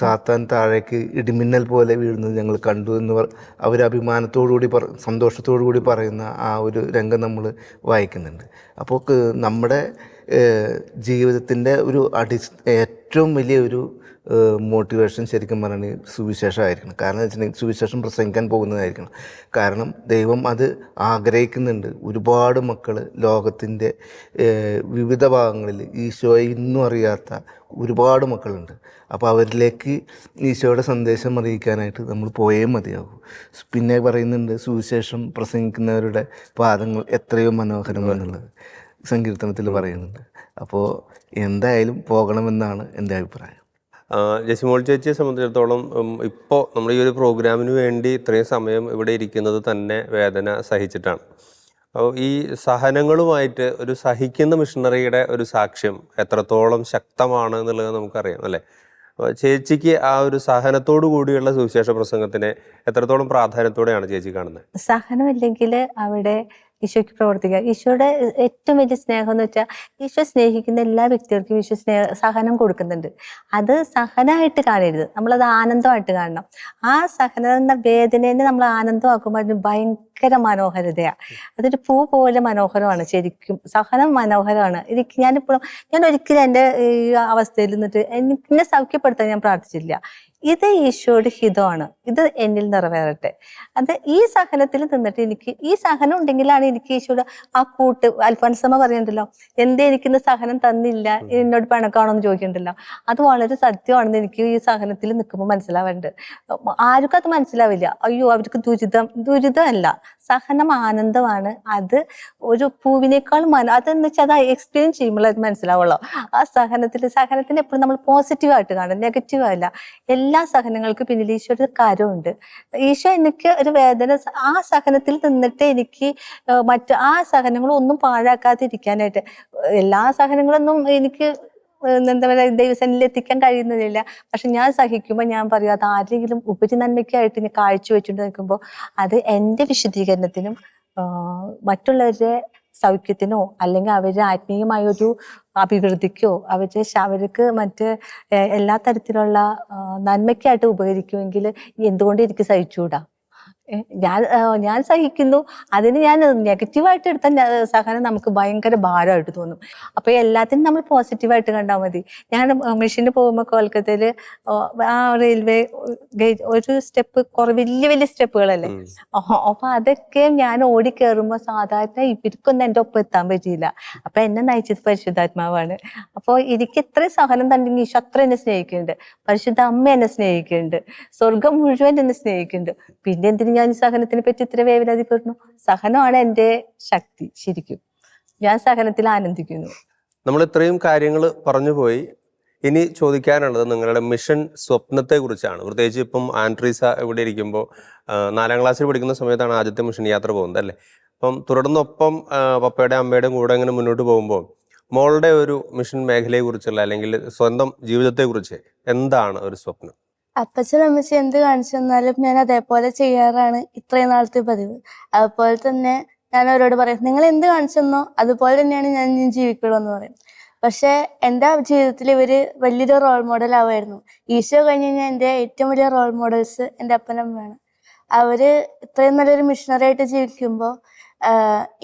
Speaker 1: സാത്താൻ താഴേക്ക് ഇടിമിന്നൽ പോലെ വീഴുന്നത് ഞങ്ങൾ കണ്ടു എന്ന് പറ അവർ അഭിമാനത്തോടുകൂടി പറ സന്തോഷത്തോടു കൂടി പറയുന്ന ആ ഒരു രംഗം നമ്മൾ വായിക്കുന്നുണ്ട്. അപ്പോൾ നമ്മുടെ ജീവിതത്തിന്റെ ഒരു അടി ഏറ്റവും വലിയ ഒരു മോട്ടിവേഷൻ ശരിക്കും പറയുകയാണെങ്കിൽ സുവിശേഷമായിരിക്കണം. കാരണം വെച്ചിട്ടുണ്ടെങ്കിൽ സുവിശേഷം പ്രസംഗിക്കാൻ പോകുന്നതായിരിക്കണം. കാരണം ദൈവം അത് ആഗ്രഹിക്കുന്നുണ്ട്. ഒരുപാട് മക്കൾ ലോകത്തിന്റെ വിവിധ ഭാഗങ്ങളിൽ ഈശോയെ ഇന്നും അറിയാത്ത ഒരുപാട് മക്കളുണ്ട്. അപ്പോൾ അവരിലേക്ക് ഈശോയുടെ സന്ദേശം അറിയിക്കാനായിട്ട് നമ്മൾ പോയേ മതിയാകൂ. പിന്നെ പറയുന്നുണ്ട് സുവിശേഷം പ്രസംഗിക്കുന്നവരുടെ പാദങ്ങൾ എത്രയോ മനോഹരമെന്നുള്ളത് സങ്കീർത്തനത്തിൽ പറയുന്നുണ്ട്. അപ്പോൾ എന്തായാലും പോകണമെന്നാണ് എന്റെ അഭിപ്രായം.
Speaker 3: ജസിമോൾ ചേച്ചിയെ സംബന്ധിച്ചിടത്തോളം ഇപ്പോൾ നമ്മൾ ഈ ഒരു പ്രോഗ്രാമിന് വേണ്ടി ഇത്രയും സമയം ഇവിടെ ഇരിക്കുന്നത് തന്നെ വേദന സഹിച്ചിട്ടാണ്. അപ്പോൾ ഈ സഹനങ്ങളുമായിട്ട് ഒരു സഹിക്കുന്ന മിഷണറിയുടെ ഒരു സാക്ഷ്യം എത്രത്തോളം ശക്തമാണ് എന്നുള്ളത് നമുക്കറിയാം അല്ലേ? അപ്പോൾ ചേച്ചിക്ക് ആ ഒരു സഹനത്തോടു കൂടിയുള്ള സുവിശേഷ പ്രസംഗത്തിനെ എത്രത്തോളം പ്രാധാന്യത്തോടെയാണ് ചേച്ചി കാണുന്നത്?
Speaker 2: സഹനമില്ലെങ്കിൽ അവിടെ ഈശോയ്ക്ക് പ്രവർത്തിക്കുക. ഈശോയുടെ ഏറ്റവും വലിയ സ്നേഹം എന്ന് വെച്ചാൽ ഈശോ സ്നേഹിക്കുന്ന എല്ലാ വ്യക്തികൾക്കും ഈശോ സ്നേഹ സഹനം കൊടുക്കുന്നുണ്ട്. അത് സഹനമായിട്ട് കാണരുത്. നമ്മളത് ആനന്ദമായിട്ട് കാണണം. ആ സഹനം എന്ന വേദനേനെ നമ്മൾ ആനന്ദമാക്കുമ്പോൾ അതിന് ഭയങ്കര മനോഹരതയാണ് അതൊരു പൂ പോലെ മനോഹരമാണ് ശരിക്കും. സഹനം മനോഹരമാണ്. എനിക്ക് ഞാനിപ്പോഴും ഞാൻ ഒരിക്കലും എന്റെ ഈ അവസ്ഥയിൽ നിന്നിട്ട് എന്നെ സൗഖ്യപ്പെടുത്താൻ ഞാൻ പ്രാർത്ഥിച്ചില്ല ഇത് ഈശോയുടെ ഹിതമാണ്. ഇത് എന്നിൽ നിറവേറട്ടെ. അത് ഈ സഹനത്തിൽ നിന്നിട്ട് എനിക്ക് ഈ സഹനം ഉണ്ടെങ്കിലാണ് എനിക്ക് ഈശോയുടെ ആ കൂട്ട് അൽഫോൻസമ്മ പറയണ്ടല്ലോ എന്തേ എനിക്കിന്ന് സഹനം തന്നില്ല എന്നോട് പിണക്കാണോന്ന് ചോദിക്കണ്ടല്ലോ? അത് വളരെ സത്യമാണെന്ന് എനിക്ക് ഈ സഹനത്തിൽ നിൽക്കുമ്പോൾ മനസ്സിലാവേണ്ടത് ആർക്കും അത് മനസ്സിലാവില്ല. അയ്യോ അവർക്ക് ദുരിതം ദുരിതമല്ല. സഹനം ആനന്ദമാണ്. അത് ഒരു പൂവിനേക്കാൾ മന അതെന്ന് വെച്ചാൽ അത് എക്സ്പീരിയൻസ് ചെയ്യുമ്പോൾ അത് മനസ്സിലാവുള്ളൂ. ആ സഹനത്തിൽ സഹനത്തിന് എപ്പോഴും നമ്മൾ പോസിറ്റീവായിട്ട് കാണും നെഗറ്റീവ് അല്ല എല്ലാ സഹനങ്ങൾക്കും പിന്നിൽ ഈശോ ഒരു കാര്യമുണ്ട് ഈശോ എനിക്ക് ഒരു വേദന ആ സഹനത്തിൽ നിന്നിട്ട് എനിക്ക് മറ്റു ആ സഹനങ്ങളൊന്നും പാഴാക്കാതിരിക്കാനായിട്ട്. എല്ലാ സഹനങ്ങളൊന്നും എനിക്ക് എന്താ പറയുക ദൈവസനിൽ എത്തിക്കാൻ കഴിയുന്നില്ല പക്ഷെ ഞാൻ സഹിക്കുമ്പോൾ ഞാൻ പറയും അത് ആരെങ്കിലും ഉപരി നന്മയ്ക്കായിട്ട് ഞാൻ കാഴ്ച വെച്ചുകൊണ്ട് നിൽക്കുമ്പോൾ അത് എന്റെ വിശദീകരണത്തിനും മറ്റുള്ളവരുടെ സൗഖ്യത്തിനോ അല്ലെങ്കിൽ അവരുടെ ആത്മീയമായ ഒരു അഭിവൃദ്ധിക്കോ അവരെ അവർക്ക് മറ്റ് എല്ലാ തരത്തിലുള്ള നന്മയ്ക്കായിട്ട് ഉപകരിക്കുമെങ്കിൽ എന്തുകൊണ്ട് എനിക്ക് സഹിച്ചുകൂടാ ഞാൻ ഞാൻ സഹിക്കുന്നു. അതിന് ഞാൻ നെഗറ്റീവായിട്ട് എടുത്ത സഹനം നമുക്ക് ഭയങ്കര ഭാരമായിട്ട് തോന്നും. അപ്പൊ എല്ലാത്തിനും നമ്മൾ പോസിറ്റീവായിട്ട് കണ്ടാൽ മതി. ഞാൻ മെഷീന് പോകുമ്പോൾ കൊൽക്കത്തയിൽ ആ റെയിൽവേ ഗേറ്റ് ഒരു സ്റ്റെപ്പ് കുറെ വലിയ വലിയ സ്റ്റെപ്പുകളല്ലേ അപ്പോൾ അപ്പൊ അതൊക്കെ ഞാൻ ഓടി കയറുമ്പോൾ സാധാരണ ഇവർക്കൊന്നും എന്റെ ഒപ്പം എത്താൻ പറ്റിയില്ല. അപ്പൊ എന്നെ നയിച്ചത് പരിശുദ്ധാത്മാവാണ്. അപ്പോൾ എനിക്ക് എത്ര സഹനം തന്നെങ്കിൽ ഈശോ അത്ര എന്നെ സ്നേഹിക്കുന്നുണ്ട്. പരിശുദ്ധ അമ്മ എന്നെ സ്നേഹിക്കുന്നുണ്ട്. സ്വർഗം മുഴുവൻ എന്നെ സ്നേഹിക്കുന്നുണ്ട്. പിന്നെ എന്തിനു ഞാൻ സഹനത്തിനെ പറ്റി ഇത്ര വേവലാതിപ്പെടുന്നു സഹനമാണ് എന്റെ ശക്തി ശരിക്കും. ഞാൻ സഹനത്തിൽ ആനന്ദിക്കുന്നു.
Speaker 3: നമ്മൾ ഇത്രയും കാര്യങ്ങൾ പറഞ്ഞു പോയി. ഇനി ചോദിക്കാനുള്ളത് നിങ്ങളുടെ മിഷൻ സ്വപ്നത്തെ കുറിച്ചാണ് പ്രത്യേകിച്ച് ഇപ്പം ആൻട്രീസ ഇവിടെ ഇരിക്കുമ്പോൾ നാലാം ക്ലാസ്സിൽ പഠിക്കുന്ന സമയത്താണ് ആദ്യത്തെ മിഷൻ യാത്ര പോകുന്നത് അല്ലേ? അപ്പം തുടർന്നൊപ്പം പപ്പയുടെ അമ്മയുടെയും കൂടെ ഇങ്ങനെ മുന്നോട്ട് പോകുമ്പോൾ മോളുടെ ഒരു മിഷൻ മേഖലയെ കുറിച്ചുള്ള അല്ലെങ്കിൽ സ്വന്തം ജീവിതത്തെ കുറിച്ച് എന്താണ് ഒരു സ്വപ്നം?
Speaker 4: അപ്പച്ചൻ അമ്മച്ചി എന്ത് കാണിച്ചു തന്നാലും ഞാൻ അതേപോലെ ചെയ്യാറാണ് ഇത്രയും നാളത്തെ പതിവ്. അതുപോലെ തന്നെ ഞാൻ അവരോട് പറയും നിങ്ങൾ എന്ത് കാണിച്ചു തന്നോ അതുപോലെ തന്നെയാണ് ഞാൻ ഇനി ജീവിക്കുള്ളൂ എന്ന് പറയും. പക്ഷെ എന്റെ ജീവിതത്തിൽ ഇവർ വലിയൊരു റോൾ മോഡൽ ആവുമായിരുന്നു. ഈശോ കഴിഞ്ഞ് കഴിഞ്ഞാൽ എന്റെ ഏറ്റവും വലിയ റോൾ മോഡൽസ് എന്റെ അപ്പനമ്മയാണ് അവർ ഇത്രയും നല്ലൊരു മിഷണറി ആയിട്ട് ജീവിക്കുമ്പോൾ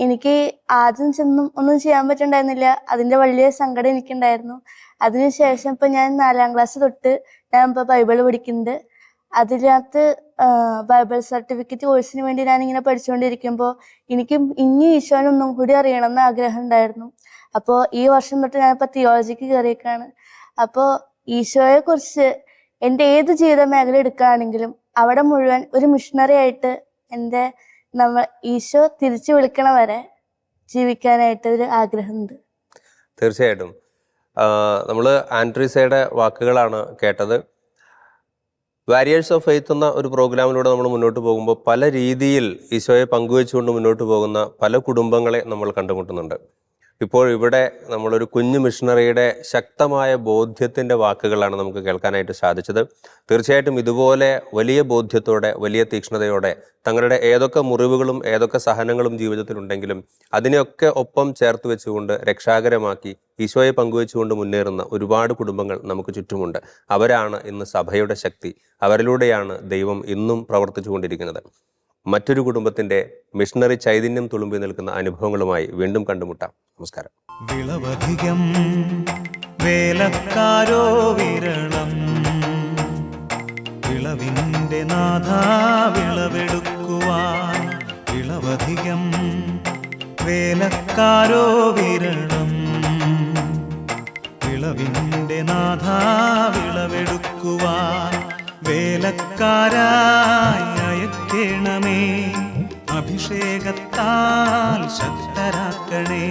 Speaker 4: എനിക്ക് ആദ്യം ചെന്നും ഒന്നും ചെയ്യാൻ പറ്റുണ്ടായിരുന്നില്ല. അതിന്റെ വലിയ സങ്കടം എനിക്കുണ്ടായിരുന്നു. അതിനുശേഷം ഇപ്പൊ ഞാൻ നാലാം ക്ലാസ് തൊട്ട് ഞാൻ ഇപ്പൊ ബൈബിൾ പഠിക്കുന്നുണ്ട് അതിനകത്ത് ബൈബിൾ സർട്ടിഫിക്കറ്റ് കോഴ്സിന് വേണ്ടി ഞാൻ ഇങ്ങനെ പഠിച്ചുകൊണ്ടിരിക്കുമ്പോൾ എനിക്ക് ഇനി ഈശോനെ ഒന്നും കൂടി അറിയണം എന്ന് ആഗ്രഹം ഉണ്ടായിരുന്നു. അപ്പോൾ ഈ വർഷം തൊട്ട് ഞാനിപ്പോൾ തിയോളജിക്ക് കയറിയേക്കാണ്. അപ്പോൾ ഈശോയെ കുറിച്ച് എന്റെ ഏത് ജീവിത മേഖല എടുക്കുകയാണെങ്കിലും അവിടെ മുഴുവൻ ഒരു മിഷണറി ആയിട്ട് എന്റെ നമ്മൾ ഈശോ തിരിച്ചു വിളിക്കണ വരെ ജീവിക്കാനായിട്ട് ഒരു ആഗ്രഹമുണ്ട്.
Speaker 3: തീർച്ചയായിട്ടും. നമ്മൾ ആൻഡ്രീസയുടെ വാക്കുകളാണ് കേട്ടത്. വാരിയേഴ്സ് ഓഫ് ഫെയ്ത്ത് എന്ന ഒരു പ്രോഗ്രാമിലൂടെ നമ്മൾ മുന്നോട്ട് പോകുമ്പോൾ പല രീതിയിൽ ഈശോയെ പങ്കുവെച്ചുകൊണ്ട് മുന്നോട്ട് പോകുന്ന പല കുടുംബങ്ങളെ നമ്മൾ കണ്ടുമുട്ടുന്നുണ്ട്. ഇപ്പോൾ ഇവിടെ നമ്മളൊരു കുഞ്ഞു മിഷണറിയുടെ ശക്തമായ ബോധ്യത്തിന്റെ വാക്കുകളാണ് നമുക്ക് കേൾക്കാനായിട്ട് സാധിച്ചത്. തീർച്ചയായിട്ടും ഇതുപോലെ വലിയ ബോധ്യത്തോടെ വലിയ തീക്ഷ്ണതയോടെ തങ്ങളുടെ ഏതൊക്കെ മുറിവുകളും ഏതൊക്കെ സഹനങ്ങളും ജീവിതത്തിലുണ്ടെങ്കിലും അതിനെയൊക്കെ ഒപ്പം ചേർത്ത് വെച്ചുകൊണ്ട് രക്ഷാകരമാക്കി ഈശോയെ പങ്കുവെച്ചുകൊണ്ട് മുന്നേറുന്ന ഒരുപാട് കുടുംബങ്ങൾ നമുക്ക് ചുറ്റുമുണ്ട്. അവരാണ് ഇന്ന് സഭയുടെ ശക്തി. അവരിലൂടെയാണ് ദൈവം ഇന്നും പ്രവർത്തിച്ചുകൊണ്ടിരിക്കുന്നത്. മറ്റൊരു കുടുംബത്തിന്റെ മിഷണറി ചൈതന്യം തുളുമ്പി നിൽക്കുന്ന അനുഭവങ്ങളുമായി വീണ്ടും കണ്ടുമുട്ടാം. നമസ്കാരം.
Speaker 5: വിളവധികം വേലക്കാരോ വിളവിന്റെ നാഥ വിളവെടുക്കുവാൻ. വിളവധികം വേലക്കാരോ വിരളം വിളവിന്റെ നാഥ വിളവെടുക്കുവാൻ വേലക്കാരായി അയക്കണമേ. അഭിഷേകത്താൽ ശക്തരാക്കണേ.